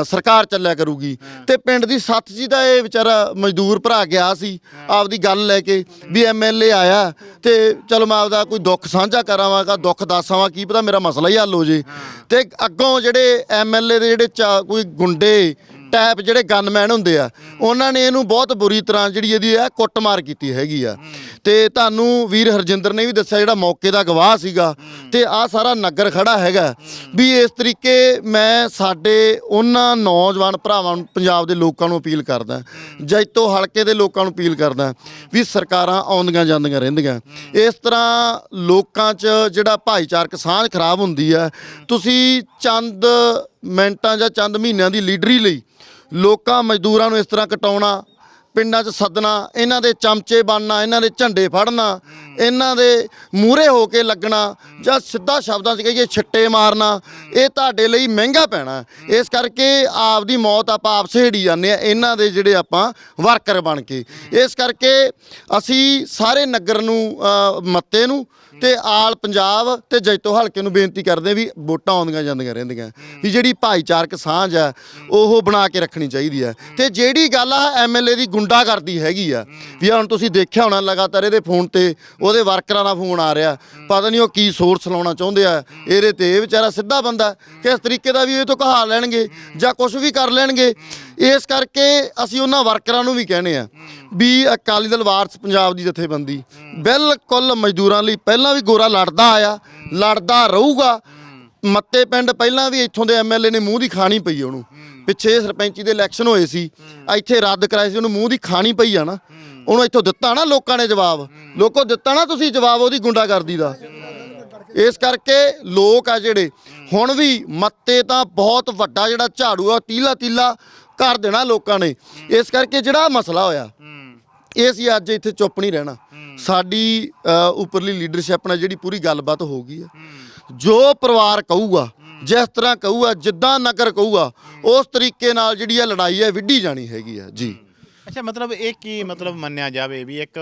ਸਰਕਾਰ ਚੱਲਿਆ ਕਰੂਗੀ। ਤੇ ਪਿੰਡ ਦੀ ਸੱਥ ਜੀ ਦਾ ਇਹ ਵਿਚਾਰਾ ਮਜ਼ਦੂਰ ਭਰਾ ਗਿਆ ਸੀ ਆਪਦੀ ਗੱਲ ਲੈ ਕੇ ਵੀ ਐਮਐਲਏ ਆਇਆ ਤੇ ਚਲੋ ਮੈਂ ਆਪਦਾ ਕੋਈ ਦੁੱਖ ਸਾਂਝਾ ਕਰਾਵਾਂਗਾ ਦੁੱਖ ਦੱਸਾਵਾਂ ਕੀ ਪਤਾ ਮੇਰਾ ਮਸਲਾ ਹੀ ਹੱਲ ਹੋ ਜੇ। ਤੇ ਅੱਗੋਂ ਜਿਹੜੇ ਐਮਐਲਏ ਦੇ ਜਿਹੜੇ ਕੋਈ ਗੁੰਡੇ ਟੈਪ ਜਿਹੜੇ ਗਨਮੈਨ ਹੁੰਦੇ ਆ, ਉਹਨਾਂ ਨੇ ਇਹਨੂੰ ਬਹੁਤ ਬੁਰੀ ਤਰ੍ਹਾਂ ਜਿਹੜੀ ਇਹਦੀ ਆ ਕੁੱਟਮਾਰ ਕੀਤੀ ਹੈਗੀ ਆ। ਤੇ ਤੁਹਾਨੂੰ ਵੀਰ ਹਰਜਿੰਦਰ ਨੇ ਵੀ ਦੱਸਿਆ ਜਿਹੜਾ ਮੌਕੇ ਦਾ ਗਵਾਹ ਸੀਗਾ, ਤੇ ਆ ਸਾਰਾ ਨਗਰ ਖੜਾ ਹੈਗਾ। ਵੀ ਇਸ ਤਰੀਕੇ ਮੈਂ ਸਾਡੇ ਉਹਨਾਂ ਨੌਜਵਾਨ ਭਰਾਵਾਂ ਨੂੰ, ਪੰਜਾਬ ਦੇ ਲੋਕਾਂ ਨੂੰ ਅਪੀਲ ਕਰਦਾ, ਜੈਤੋ ਹਲਕੇ ਦੇ ਲੋਕਾਂ ਨੂੰ ਅਪੀਲ ਕਰਦਾ ਵੀ ਸਰਕਾਰਾਂ ਆਉਂਦੀਆਂ ਜਾਂਦੀਆਂ ਰਹਿੰਦੀਆਂ। ਇਸ ਤਰ੍ਹਾਂ ਲੋਕਾਂ 'ਚ ਜਿਹੜਾ ਭਾਈਚਾਰਕ ਸਾਂਝ ਖਰਾਬ ਹੁੰਦੀ ਆ, ਤੁਸੀਂ ਚੰਦ ਮਿੰਟਾਂ ਜਾਂ ਚੰਦ ਮਹੀਨਿਆਂ ਦੀ ਲੀਡਰੀ ਲਈ ਲੋਕਾਂ, ਮਜ਼ਦੂਰਾਂ ਨੂੰ ਇਸ ਤਰ੍ਹਾਂ ਕਟਾਉਣਾ, ਪਿੰਡਾਂ 'ਚ ਸੱਦਣਾ, ਇਹਨਾਂ ਦੇ ਚਮਚੇ ਬਣਨਾ ਇਹਨਾਂ ਦੇ ਝੰਡੇ ਫੜਨਾ, ਇਹਨਾਂ ਦੇ ਮੂਹਰੇ ਹੋ ਕੇ ਲੱਗਣਾ ਜਾਂ ਸਿੱਧਾ ਸ਼ਬਦਾਂ 'ਚ ਕਹੀਏ ਛਿੱਟੇ ਮਾਰਨਾ, ਇਹ ਤੁਹਾਡੇ ਲਈ ਮਹਿੰਗਾ ਪੈਣਾ। ਇਸ ਕਰਕੇ ਆਪਦੀ ਮੌਤ ਆਪਾਂ ਆਪ ਸਹੇੜੀ ਜਾਂਦੇ ਆ ਇਹਨਾਂ ਦੇ ਜਿਹੜੇ ਆਪਾਂ ਵਰਕਰ ਬਣ ਕੇ। ਇਸ ਕਰਕੇ ਅਸੀਂ ਸਾਰੇ ਨਗਰ ਨੂੰ ਮੱਤੇ ਨੂੰ ਤੇ ਆਲ ਪੰਜਾਬ ਤੇ ਜੈਤੋ ਹਲਕੇ ਨੂੰ ਬੇਨਤੀ ਕਰਦੇ ਵੀ ਵੋਟਾਂ ਆਉਂਦੀਆਂ ਜਾਂਦੀਆਂ ਰਹਿੰਦੀਆਂ। ਵੀ ਜਿਹੜੀ ਭਾਈਚਾਰਕ ਸਾਂਝ ਆ ਉਹ ਬਣਾ ਕੇ ਰੱਖਣੀ ਚਾਹੀਦੀ ਹੈ। ਤੇ ਜਿਹੜੀ ਗੱਲ ਆ ਐਮਐਲਏ ਦੀ ਗੁੰਡਾ ਕਰਦੀ ਹੈਗੀ ਆ, ਵੀ ਹੁਣ ਤੁਸੀਂ ਦੇਖਿਆ ਹੋਣਾ ਲਗਾਤਾਰ ਇਹਦੇ ਫੋਨ ਤੇ, ਉਹਦੇ ਵਰਕਰਾਂ ਦਾ ਫੋਨ ਆ ਰਿਹਾ। ਪਤਾ ਨਹੀਂ ਉਹ ਕੀ ਸੋਰਸ ਲਾਉਣਾ ਚਾਹੁੰਦੇ ਆ, ਇਹਦੇ ਤੇ ਇਹ ਵਿਚਾਰਾ ਸਿੱਧਾ ਬੰਦਾ, ਕਿਸ ਤਰੀਕੇ ਦਾ ਵੀ ਇਹ ਤੋਂ ਕਹਾ ਲੈਣਗੇ ਜਾਂ ਕੁਝ ਵੀ ਕਰ ਲੈਣਗੇ। ਇਸ ਕਰਕੇ ਅਸੀਂ ਉਹਨਾਂ ਵਰਕਰਾਂ ਨੂੰ ਵੀ ਕਹਿੰਦੇ ਆ ਵੀ ਅਕਾਲੀ ਦਲ ਵਾਰਸ ਪੰਜਾਬ ਦੀ ਜਥੇਬੰਦੀ, ਬਿਲਕੁਲ ਮਜ਼ਦੂਰਾਂ ਲਈ ਪਹਿਲਾਂ ਵੀ ਗੋਰਾ ਲੜਦਾ ਆਇਆ, ਲੜਦਾ ਰਹੂਗਾ। ਮੱਤੇ ਪਿੰਡ ਪਹਿਲਾਂ ਵੀ ਇੱਥੋਂ ਦੇ ਐਮਐਲਏ ਨੇ ਮੂੰਹ ਦੀ ਖਾਣੀ ਪਈ ਉਹਨੂੰ। ਪਿੱਛੇ ਸਰਪੰਚੀ ਦੇ ਇਲੈਕਸ਼ਨ ਹੋਏ ਸੀ, ਇੱਥੇ ਰੱਦ ਕਰਾਏ ਸੀ, ਉਹਨੂੰ ਮੂੰਹ ਦੀ ਖਾਣੀ ਪਈ ਆ ਨਾ। ਉਹਨੂੰ ਇੱਥੋਂ ਦਿੱਤਾ ਨਾ ਲੋਕਾਂ ਨੇ ਜਵਾਬ। ਲੋਕੋ ਦਿੱਤਾ ਨਾ ਤੁਸੀਂ ਜਵਾਬ ਉਹਦੀ ਗੁੰਡਾਗਰਦੀ ਦਾ। ਇਸ ਕਰਕੇ ਲੋਕ ਆ ਜਿਹੜੇ, ਹੁਣ ਵੀ ਮੱਤੇ ਤਾਂ ਬਹੁਤ ਵੱਡਾ ਜਿਹੜਾ ਝਾੜੂ ਆ ਤੀਲਾ ਤੀਲਾ ਕਰ ਦੇਣਾ ਲੋਕਾਂ ਨੇ। ਇਸ ਕਰਕੇ ਜਿਹੜਾ ਮਸਲਾ ਹੋਇਆ ਇਹ ਅਸੀਂ ਅੱਜ ਇੱਥੇ ਚੁੱਪ ਨਹੀਂ ਰਹਿਣਾ। ਸਾਡੀ ਉੱਪਰਲੀ ਲੀਡਰਸ਼ਿਪ ਨਾਲ ਜਿਹੜੀ ਪੂਰੀ ਗੱਲਬਾਤ ਹੋ ਗਈ ਹੈ। ਜੋ ਪਰਿਵਾਰ ਕਹੂਗਾ ਜਿਸ ਤਰ੍ਹਾਂ ਕਹੂਗਾ ਜਿੱਦਾਂ ਨਗਰ ਕਹੂਗਾ ਉਸ ਤਰੀਕੇ ਨਾਲ ਜਿਹੜੀ ਇਹ ਲੜਾਈ ਹੈ ਵਿੱਢੀ ਜਾਣੀ ਹੈਗੀ ਹੈ ਜੀ। ਅੱਛਾ ਮਤਲਬ ਇਹ ਕੀ ਮਤਲਬ ਮੰਨਿਆ ਜਾਵੇ ਵੀ ਇੱਕ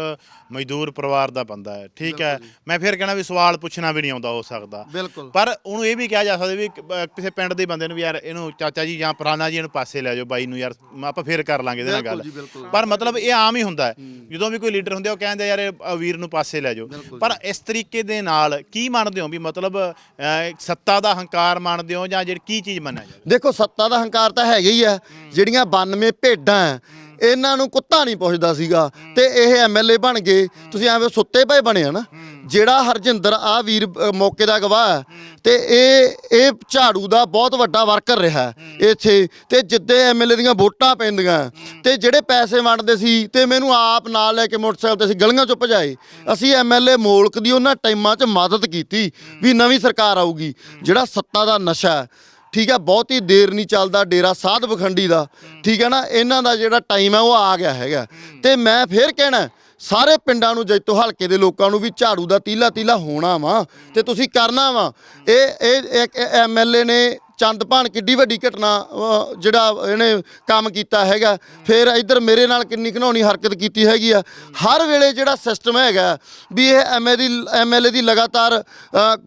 ਮਜ਼ਦੂਰ ਪਰਿਵਾਰ ਦਾ ਬੰਦਾ ਹੈ ਠੀਕ ਹੈ? ਮੈਂ ਫਿਰ ਕਹਿਣਾ ਵੀ ਸਵਾਲ ਪੁੱਛਣਾ ਵੀ ਨਹੀਂ ਆਉਂਦਾ ਹੋ ਸਕਦਾ। ਬਿਲਕੁਲ। ਪਰ ਉਹਨੂੰ ਇਹ ਵੀ ਕਿਹਾ ਜਾ ਸਕਦਾ ਵੀ ਕ- ਕਿਸੇ ਪਿੰਡ ਦੇ ਬੰਦੇ ਨੂੰ ਵੀ ਯਾਰ ਇਹਨੂੰ ਚਾਚਾ ਜੀ ਜਾਂ ਪੁਰਾਣਾ ਜੀ ਇਹਨੂੰ ਪਾਸੇ ਲੈ ਜਾਓ ਬਾਈ ਨੂੰ ਯਾਰ ਮ- ਆਪਾਂ ਫੇਰ ਕਰ ਲਾਂਗੇ ਇਹਦੇ ਨਾਲ ਗੱਲ। ਪਰ ਮਤਲਬ ਇਹ ਆਮ ਹੀ ਹੁੰਦਾ ਹੈ। ਜਦੋਂ ਵੀ ਕੋਈ ਲੀਡਰ ਹੁੰਦੇ ਆ, ਉਹ ਕਹਿੰਦੇ ਯਾਰ ਇਹ ਅ, ਵੀਰ ਨੂੰ ਪਾਸੇ ਲੈ ਜਾਓ। ਪਰ ਇਸ ਤਰੀਕੇ ਦੇ ਨਾਲ ਕੀ ਮੰਨਦੇ ਹੋ ਵੀ ਮਤਲਬ ਅਹ, ਸੱਤਾ ਦਾ ਹੰਕਾਰ ਮੰਨਦੇ ਹੋ ਜਾਂ ਜਿਹੜੀ ਕੀ ਚੀਜ਼ ਮੰਨਿਆ ਜਾਵੇ? ਦੇਖੋ ਸੱਤਾ ਦਾ ਹੰਕਾਰ ਤਾਂ ਹੈਗਾ ਹੀ ਆ ਜਿਹੜੀਆਂ 92 ਭੇਡਾਂ ਹੈ, ਇਹਨਾਂ ਨੂੰ ਕੁੱਤਾ ਨਹੀਂ ਪੁੱਛਦਾ ਸੀਗਾ ਤੇ ਇਹ ਐਮਐਲਏ ਬਣ ਗਏ। ਤੁਸੀਂ ਐਵੇਂ ਸੁੱਤੇ ਪਏ ਬਣੇ ਆ ਨਾ। ਜਿਹੜਾ ਹਰਜਿੰਦਰ ਆ ਵੀਰ ਅ, ਮੌਕੇ ਦਾ ਗਵਾਹ ਹੈ। ਤੇ ਇਹ ਇਹ ਝਾੜੂ ਦਾ ਬਹੁਤ ਵੱਡਾ ਵਰਕਰ ਰਿਹਾ ਹੈ ਇੱਥੇ। ਤੇ ਜਿੱਦੇ ਐਮਐਲਏ ਦੀਆਂ ਵੋਟਾਂ ਪੈਂਦੀਆਂ ਤੇ ਜਿਹੜੇ ਪੈਸੇ ਵੰਡਦੇ ਸੀ ਤੇ ਮੈਨੂੰ ਆਪ ਨਾਲ ਲੈ ਕੇ ਮੋਟਰਸਾਈਕਲ ਤੇ ਅਸੀਂ ਗਲੀਆਂ ਚੋਂ ਭਜਾਏ। ਅਸੀਂ ਐਮਐਲਏ ਮੋਲਕ ਦੀ ਉਹਨਾਂ ਟਾਈਮਾਂ 'ਚ ਮਦਦ ਕੀਤੀ ਵੀ ਨਵੀਂ ਸਰਕਾਰ ਆਊਗੀ। ਜਿਹੜਾ ਸੱਤਾ ਦਾ ਨਸ਼ਾ ਹੈ ਠੀਕ ਹੈ ਬਹੁਤੀ ਦੇਰ ਨਹੀਂ ਚੱਲਦਾ ਡੇਰਾ ਸਾਧ ਬਖੰਡੀ ਦਾ। ਠੀਕ ਹੈ ਨਾ, ਇਹਨਾਂ ਦਾ ਜਿਹੜਾ ਟਾਈਮ ਹੈ ਉਹ ਆ ਗਿਆ ਹੈਗਾ। ਤੇ ਮੈਂ ਫੇਰ ਕਹਿਣਾ, ਸਾਰੇ ਪਿੰਡਾਂ ਨੂੰ ਜੈਤੋ ਹਲਕੇ ਦੇ ਲੋਕਾਂ ਨੂੰ ਵੀ ਝਾੜੂ ਦਾ ਤੀਲਾ ਤੀਲਾ ਹੋਣਾ ਵਾ ਤੇ ਤੁਸੀਂ ਕਰਨਾ ਵਾ। ਇਹ ਇਹ, ਇੱਕ ਐਮਐਲਏ ਨੇ ਚੰਦਪਾਨ ਕਿੱਡੀ ਵੱਡੀ ਘਟਨਾ ਜਿਹੜਾ ਇਹਨੇ ਕੰਮ ਕੀਤਾ ਹੈਗਾ। ਫਿਰ ਇੱਧਰ ਮੇਰੇ ਨਾਲ ਕਿੰਨੀ ਘਨੌਣੀ ਹਰਕਤ ਕੀਤੀ ਹੈਗੀ ਆ। ਹਰ ਵੇਲੇ ਜਿਹੜਾ ਸਿਸਟਮ ਹੈਗਾ ਵੀ ਇਹ ਐਮਏ ਦੀ ਐਮਐਲਏ ਦੀ ਲਗਾਤਾਰ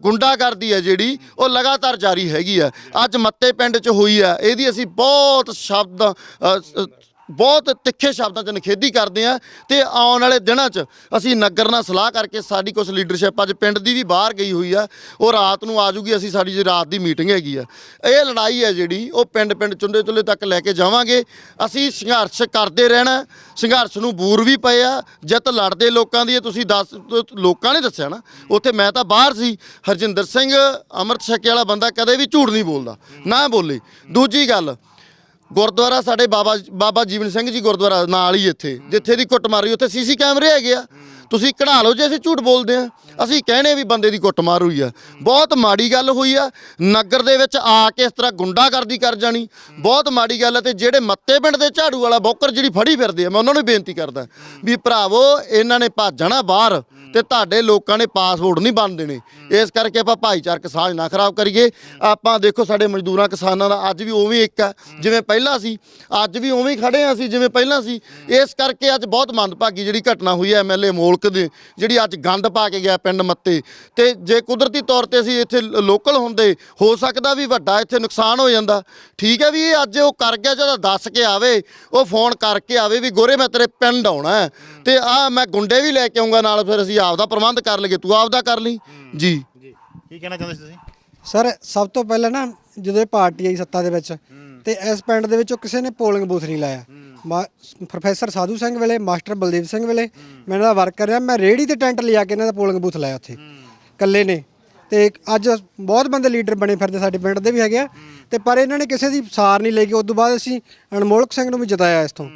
ਗੁੰਡਾ ਕਰਦੀ ਹੈ ਜਿਹੜੀ, ਉਹ ਲਗਾਤਾਰ ਜਾਰੀ ਹੈਗੀ ਆ। ਅੱਜ ਮੱਤੇ ਪਿੰਡ 'ਚ ਹੋਈ ਆ। ਇਹਦੀ ਅਸੀਂ ਬਹੁਤ ਸ਼ਬਦ ਬਹੁਤ ਤਿੱਖੇ ਸ਼ਬਦਾਂ 'ਚ ਨਿਖੇਧੀ ਕਰਦੇ ਆ ਤੇ ਆਉਣ ਵਾਲੇ ਦਿਨਾਂ 'ਚ ਅਸੀਂ ਨਗਰ ਨਾਲ ਸਲਾਹ ਕਰਕੇ ਸਾਡੀ ਕੁਝ ਲੀਡਰਸ਼ਿਪ ਅੱਜ ਪਿੰਡ ਦੀ ਵੀ ਬਾਹਰ ਗਈ ਹੋਈ ਆ, ਉਹ ਰਾਤ ਨੂੰ ਆ ਜੂਗੀ, ਅਸੀਂ ਸਾਡੀ ਜੇ ਰਾਤ ਦੀ ਮੀਟਿੰਗ ਹੈਗੀ ਆ। ਇਹ ਲੜਾਈ ਹੈ ਜਿਹੜੀ, ਉਹ ਪਿੰਡ ਪਿੰਡ ਚੁੰਡੇ ਚੁੱਲੇ ਤੱਕ ਲੈ ਕੇ ਜਾਵਾਂਗੇ। ਅਸੀਂ ਸੰਘਰਸ਼ ਕਰਦੇ ਰਹਿਣਾ, ਸੰਘਰਸ਼ ਨੂੰ ਬੂਰ ਵੀ ਪਏ ਆ, ਜਿੱਤ ਲੜਦੇ ਲੋਕਾਂ ਦੀ ਇਹ ਤੁਸੀਂ ਦੱਸ, ਲੋਕਾਂ ਨੇ ਦੱਸਿਆ ਨਾ, ਉੱਥੇ ਮੈਂ ਤਾਂ ਬਾਹਰ ਸੀ। ਹਰਜਿੰਦਰ ਸਿੰਘ, ਅੰਮ੍ਰਿਤ ਛਕੇ ਵਾਲਾ ਬੰਦਾ ਕਦੇ ਵੀ ਝੂਠ ਨਹੀਂ ਬੋਲਦਾ, ਨਾ ਬੋਲੇ। ਦੂਜੀ ਗੱਲ ਗੁਰਦੁਆਰਾ ਸਾਡੇ ਬਾਬਾ ਬਾਬਾ ਜੀਵਨ ਸਿੰਘ ਜੀ ਗੁਰਦੁਆਰਾ ਨਾਲ ਹੀ ਇੱਥੇ ਜਿੱਥੇ ਦੀ ਕੁੱਟ ਮਾਰੀ ਉੱਥੇ ਸੀਸੀ ਕੈਮਰੇ ਹੈਗੇ ਆ। ਤੁਸੀਂ ਕਢਾ ਲਓ ਜੇ ਅਸੀਂ ਝੂਠ ਬੋਲਦੇ ਆ ਅਸੀਂ ਕਹਿੰਦੇ ਵੀ ਬੰਦੇ ਦੀ ਕੁੱਟਮਾਰ ਹੋਈ ਆ। ਬਹੁਤ ਮਾੜੀ ਗੱਲ ਹੋਈ ਆ। ਨਗਰ ਦੇ ਵਿੱਚ ਆ ਕੇ ਇਸ ਤਰ੍ਹਾਂ ਗੁੰਡਾਗਰਦੀ ਕਰ ਜਾਣੀ। ਬਹੁਤ ਮਾੜੀ ਗੱਲ ਹੈ ਤੇ ਜਿਹੜੇ ਮੱਤੇ ਪਿੰਡ ਦੇ ਝਾੜੂ ਵਾਲਾ ਬੌਕਰ ਜਿਹੜੀ ਫੜੀ ਫਿਰਦੇ ਆ ਮੈਂ ਉਹਨਾਂ ਨੂੰ ਬੇਨਤੀ ਕਰਦਾ ਵੀ ਭਰਾਵੋ ਇਹਨਾਂ ਨੇ ਭੱਜ ਜਾਣਾ ਬਾਹਰ। ਤੇ ਤੁਹਾਡੇ ਲੋਕਾਂ ਨੇ ਪਾਸਪੋਰਟ ਨਹੀਂ ਬਣ ਦੇਣੇ। ਇਸ ਕਰਕੇ ਆਪਾਂ ਭਾਈਚਾਰਕ ਸਾਂਝ ਨਾ ਖਰਾਬ ਕਰੀਏ। ਆਪਾਂ ਦੇਖੋ ਸਾਡੇ ਮਜ਼ਦੂਰਾਂ ਕਿਸਾਨਾਂ ਦਾ ਅੱਜ ਵੀ ਉਵੇਂ ਇੱਕ ਆ ਜਿਵੇਂ ਪਹਿਲਾਂ ਸੀ ਅੱਜ ਵੀ ਉਵੇਂ ਹੀ ਖੜੇ ਆ ਅਸੀਂ ਜਿਵੇਂ ਪਹਿਲਾਂ ਸੀ। ਇਸ ਕਰਕੇ ਅੱਜ ਬਹੁਤ ਮੰਦਭਾਗੀ ਜਿਹੜੀ ਘਟਨਾ ਹੋਈ ਹੈ ਐਮਐਲਏ ਮੋਲਕ ਦੇ ਜਿਹੜੀ ਅੱਜ ਗੰਦ ਪਾ ਕੇ ਗਿਆ ਪਿੰਡ ਮੱਤੇ। ਤੇ ਜੇ ਕੁਦਰਤੀ ਤੌਰ ਤੇ ਅਸੀਂ ਇੱਥੇ ਲੋਕਲ ਹੁੰਦੇ ਹੋ ਸਕਦਾ ਵੀ ਵੱਡਾ ਇੱਥੇ ਨੁਕਸਾਨ ਹੋ ਜਾਂਦਾ। ਠੀਕ ਹੈ ਵੀ ਇਹ ਅੱਜ ਉਹ ਕਰ ਗਿਆ ਜਦੋਂ ਦੱਸ ਕੇ ਆਵੇ ਉਹ ਫੋਨ ਕਰਕੇ ਆਵੇ ਵੀ ਗੋਰੇ ਮੈਂ ਤੇਰੇ ਪਿੰਡ ਆਉਣਾ ਹੈ। ਤੇ ਆ ਮੈਂ ਗੁੰਡੇ ਵੀ ਲੈ ਕੇ ਆਉਂਗਾ ਨਾਲ ਫਿਰ ਅਸੀਂ ਆਪਦਾ ਪ੍ਰਬੰਧ ਕਰ ਲਈਏ ਤੂੰ ਆਪਦਾ ਕਰ ਲਈ। ਜੀ। ਜੀ। ਕੀ ਕਹਿਣਾ ਚਾਹੁੰਦੇ ਸੀ ਤੁਸੀਂ? ਸਰ ਸਭ ਤੋਂ ਪਹਿਲਾਂ ਨਾ ਜਦੋਂ ਇਹ ਪਾਰਟੀ ਆਈ ਸੱਤਾ ਦੇ ਵਿੱਚ ਤੇ ਇਸ ਪਿੰਡ ਦੇ ਵਿੱਚੋਂ ਕਿਸੇ ਨੇ ਪੋਲਿੰਗ ਬੂਥ ਨਹੀਂ ਲਾਇਆ। ਮਾ- ਪ੍ਰੋਫੈਸਰ ਸਾਧੂ ਸਿੰਘ ਵੇਲੇ ਮਾਸਟਰ ਬਲਦੇਵ ਸਿੰਘ ਵੇਲੇ ਮੈਂ ਇਹਨਾਂ ਦਾ ਵਰਕਰ ਰਿਹਾ ਮੈਂ ਰੇੜੀ ਤੇ ਟੈਂਟ ਲਿਆ ਕੇ ਇਹਨਾਂ ਦਾ ਪੋਲਿੰਗ ਬੂਥ ਲਾਇਆ ਉੱਥੇ। ਇਕੱਲੇ ਨੇ। ਤੇ ਅੱਜ ਬਹੁਤ ਬੰਦੇ ਲੀਡਰ ਬਣੇ ਫਿਰਦੇ ਸਾਡੇ ਪਿੰਡ ਦੇ ਵੀ ਹੈਗੇ ਆ। ਤੇ ਪਰ ਇਹਨਾਂ ਨੇ ਕਿਸੇ ਦੀ ਸਾਰ ਨਹੀਂ ਲਈ ਉਸ ਤੋਂ ਬਾਅਦ ਅਸੀਂ ਅਨਮੋਲਕ ਸਿੰਘ ਨੂੰ ਵੀ ਜਿਤਾਇਆ ਇਸ ਤੋਂ।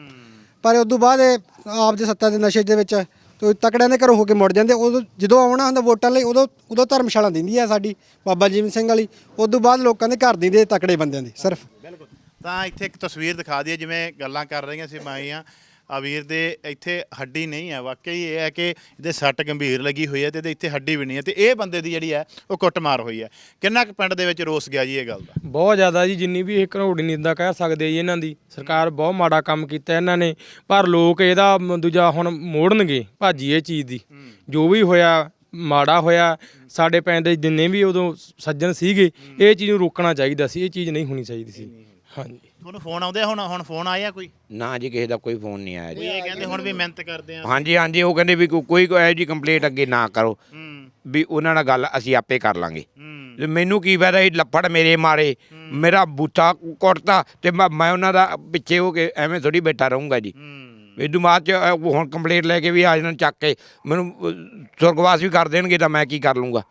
ਪਰ ਉਸ ਤੋਂ ਬਾਅਦ ਇਹ ਆਪ ਦੇ ਸੱਤਾ ਦੇ ਨਸ਼ੇ ਦੇ ਵਿੱਚ ਤੇ ਤਕੜਿਆਂ ਦੇ ਘਰੋਂ ਹੋ ਕੇ ਮੁੜ ਜਾਂਦੇ। ਉਦੋਂ ਜਦੋਂ ਆਉਣਾ ਹੁੰਦਾ ਵੋਟਾਂ ਲਈ, ਉਦੋਂ ਉਦੋਂ ਧਰਮਸ਼ਾਲਾ ਦਿੰਦੀ ਹੈ ਸਾਡੀ ਬਾਬਾ ਜੀਵਨ ਸਿੰਘ ਵਾਲੀ। ਉਸ ਬਾਅਦ ਲੋਕਾਂ ਦੇ ਘਰ ਦਿੰਦੇ ਤਕੜੇ ਬੰਦਿਆਂ ਦੀ, ਸਿਰਫ। ਬਿਲਕੁਲ। ਤਾਂ ਇੱਥੇ ਇੱਕ ਤਸਵੀਰ ਦਿਖਾ ਦਈਏ, ਜਿਵੇਂ ਗੱਲਾਂ ਕਰ ਰਹੀਆਂ ਸੀ ਮਾਈਆਂ। ਆ ਵੀਰ ਦੇ ਇੱਥੇ ਹੱਡੀ ਨਹੀਂ ਹੈ। ਵਾਕਈ ਇਹ ਹੈ ਕਿ ਇਹਦੇ ਸੱਟ ਗੰਭੀਰ ਲੱਗੀ ਹੋਈ ਹੈ ਤੇ ਇਹਦੇ ਇੱਥੇ ਹੱਡੀ ਵੀ ਨਹੀਂ ਹੈ ਤੇ ਇਹ ਬੰਦੇ ਦੀ ਜਿਹੜੀ ਹੈ ਉਹ ਕੁੱਟਮਾਰ ਹੋਈ ਹੈ। ਕਿੰਨਾ ਕੁ ਪਿੰਡ ਦੇ ਵਿੱਚ ਰੋਸ ਗਿਆ ਜੀ ਇਹ ਗੱਲ ਦਾ? ਬਹੁਤ ਜ਼ਿਆਦਾ ਜੀ ਜਿੰਨੀ ਵੀ ਇਹ ਘਰੋੜੀ ਨਿੰਦਾ ਕਹਿ ਸਕਦੇ ਜੀ ਇਹਨਾਂ ਦੀ। ਸਰਕਾਰ ਬਹੁਤ ਮਾੜਾ ਕੰਮ ਕੀਤਾ ਇਹਨਾਂ ਨੇ ਪਰ ਲੋਕ ਇਹਦਾ ਮ- ਦੂਜਾ ਹੁਣ ਮੋੜਨਗੇ ਭਾਜੀ ਇਹ ਚੀਜ਼ ਦੀ। ਜੋ ਵੀ ਹੋਇਆ ਮਾੜਾ ਹੋਇਆ ਸਾਡੇ ਪਿੰਡ ਦੇ ਜਿੰਨੇ ਵੀ ਉਦੋਂ ਸੱਜਣ ਸੀਗੇ ਇਹ ਚੀਜ਼ ਨੂੰ ਰੋਕਣਾ ਚਾਹੀਦਾ ਸੀ ਇਹ ਚੀਜ਼ ਨਹੀਂ ਹੋਣੀ ਚਾਹੀਦੀ ਸੀ। ਹਾਂਜੀ। ਤੁਹਾਨੂੰ ਫੋਨ ਆਉਂਦੇ ਆ ਹੁਣ ਹੁਣ ਫੋਨ ਆਇਆ ਕੋਈ? ਨਾ ਜੀ ਕਿਸੇ ਦਾ ਕੋਈ ਫੋਨ ਨਹੀਂ ਆਇਆ ਜੀ। ਇਹ ਕਹਿੰਦੇ ਹੁਣ ਵੀ ਮਿਹਨਤ ਕਰਦੇ ਆ। ਹਾਂਜੀ ਹਾਂਜੀ ਉਹ ਕਹਿੰਦੇ ਵੀ ਕੋ- ਕੋਈ ਕੋਈ ਇਹੋ ਜੀ ਕੰਪਲੇਂਟ ਅੱਗੇ ਨਾ ਕਰੋ। ਹੂੰ। ਵੀ ਉਹਨਾਂ ਨਾਲ ਗੱਲ ਅਸੀਂ ਆਪੇ ਕਰ ਲਾਂਗੇ। ਹੂੰ। ਤੇ ਮੈਨੂੰ ਕੀ ਫਾਇਦਾ ਇਹ ਲੱਫੜ ਮੇਰੇ ਮਾਰੇ ਮੇਰਾ ਬੂਥਾ ਕੁੱਟਤਾ ਤੇ ਮੈਂ ਮੈਂ ਉਹਨਾਂ ਦਾ ਪਿੱਛੇ ਹੋ ਕੇ ਐਵੇਂ ਥੋੜੀ ਬੈਠਾ ਰਹੂੰਗਾ ਜੀ। ਹੂੰ। ਇਦੋਂ ਬਾਅਦ ਚ ਅ, ਉਹ ਹੁਣ ਕੰਪਲੇਂਟ ਲੈ ਕੇ ਵੀ ਆ ਜਾਣ ਚੱਕ ਕੇ ਮੈਨੂੰ ਅ, ਸੁਰਗਵਾਸ ਵੀ ਕਰ ਦੇਣਗੇ ਤਾਂ ਮੈਂ ਕੀ ਕਰ ਲੂੰਗਾ।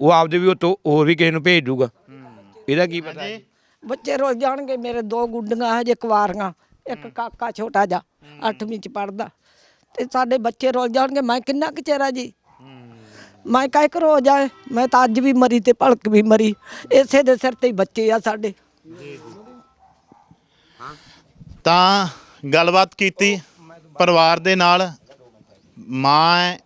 ਉਹ ਆਪਦੇ ਵੀ ਉਹ ਤੋਂ ਹੋਰ ਵੀ ਕਿਸੇ ਨੂੰ ਭੇਜ ਦੂਗਾ। ਇਹਦਾ ਕੀ ਪਤਾ ਜੀ? ਬੱਚੇ ਰੁੱਲ ਜਾਣਗੇ ਮੇਰੇ ਦੋ ਗੁੱਡੀਆਂ ਹਜੇ ਕੁਵਾਰੀਆਂ ਇੱਕ ਕਾਕਾ ਛੋਟਾ ਜਾ 8ਵੀਂ ਚ ਪੜਦਾ ਤੇ ਸਾਡੇ ਬੱਚੇ ਰੁੱਲ ਜਾਣਗੇ ਮੈਂ ਕਿੰਨਾ ਕੁ ਆ ਜੀ? ਮੈਂ ਕਾਹ ਕਰੋ ਜਾਏ ਮੈਂ ਤਾਂ ਅੱਜ ਵੀ ਮਰੀ ਤੇ ਭਲਕ ਵੀ ਮਰੀ। ਇਸੇ ਦੇ ਸਿਰ ਤੇ ਹੀ ਬੱਚੇ ਆ ਸਾਡੇ। ਤਾਂ ਗੱਲਬਾਤ ਕੀਤੀ ਪਰਿਵਾਰ ਦੇ ਨਾਲ ਮਾਂ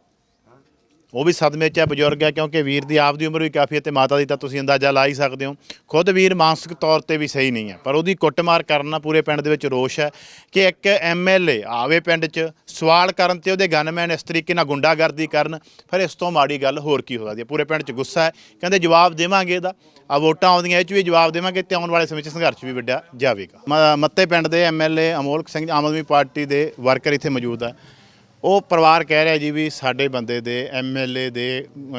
ਉਹ ਵੀ ਸਦਮੇ 'ਚ ਹੈ, ਬਜ਼ੁਰਗ ਹੈ, ਕਿਉਂਕਿ ਵੀਰ ਦੀ ਆਪ ਦੀ ਉਮਰ ਵੀ ਕਾਫੀ ਹੈ ਤੇ ਮਾਤਾ ਦੀ ਤਾਂ ਤੁਸੀਂ ਅੰਦਾਜ਼ਾ ਲਾ ਹੀ ਸਕਦੇ ਹੋ। ਖੁਦ ਵੀਰ ਮਾਨਸਿਕ ਤੌਰ ਤੇ ਵੀ ਸਹੀ ਨਹੀਂ ਹੈ, ਪਰ ਉਹਦੀ ਕੁੱਟਮਾਰ ਕਰਨਾ ਪੂਰੇ ਪਿੰਡ ਦੇ ਵਿੱਚ ਰੋਸ਼ ਹੈ ਕਿ ਇੱਕ ਐਮਐਲਏ ਆਵੇ ਪਿੰਡ 'ਚ, ਸਵਾਲ ਕਰਨ ਤੇ ਉਹਦੇ ਗਨਮੈਨ ਇਸ ਤਰੀਕੇ ਨਾਲ ਗੁੰਡਾਗਰਦੀ ਕਰਨ, ਫਿਰ ਇਸ ਤੋਂ ਮਾੜੀ ਗੱਲ ਹੋਰ ਕੀ ਹੋ ਸਕਦੀ ਹੈ? ਪੂਰੇ ਪਿੰਡ 'ਚ ਗੁੱਸਾ ਹੈ, ਕਹਿੰਦੇ ਜਵਾਬ ਦੇਵਾਂਗੇ ਇਹਦਾ। ਆ ਵੋਟਾਂ ਆਉਂਦੀਆਂ, ਇਹ 'ਚ ਵੀ ਜਵਾਬ ਦੇਵਾਂਗੇ ਤੇ ਆਉਣ ਵਾਲੇ ਸਮੇਂ 'ਚ ਸੰਘਰਸ਼ ਵੀ ਵੱਡਿਆ ਜਾਵੇਗਾ। ਮ- ਮੱਤੇ ਪਿੰਡ ਦੇ ਐਮਐਲਏ ਅਮੋਲਕ ਸਿੰਘ, ਆਮ ਆਦਮੀ ਪਾਰਟੀ ਦੇ ਵਰਕਰ ਇੱਥੇ ਮੌਜੂਦ ਹੈ। ਉਹ ਪਰਿਵਾਰ ਕਹਿ ਰਿਹਾ ਜੀ ਵੀ ਸਾਡੇ ਬੰਦੇ ਦੇ ਐਮਐਲਏ ਦੇ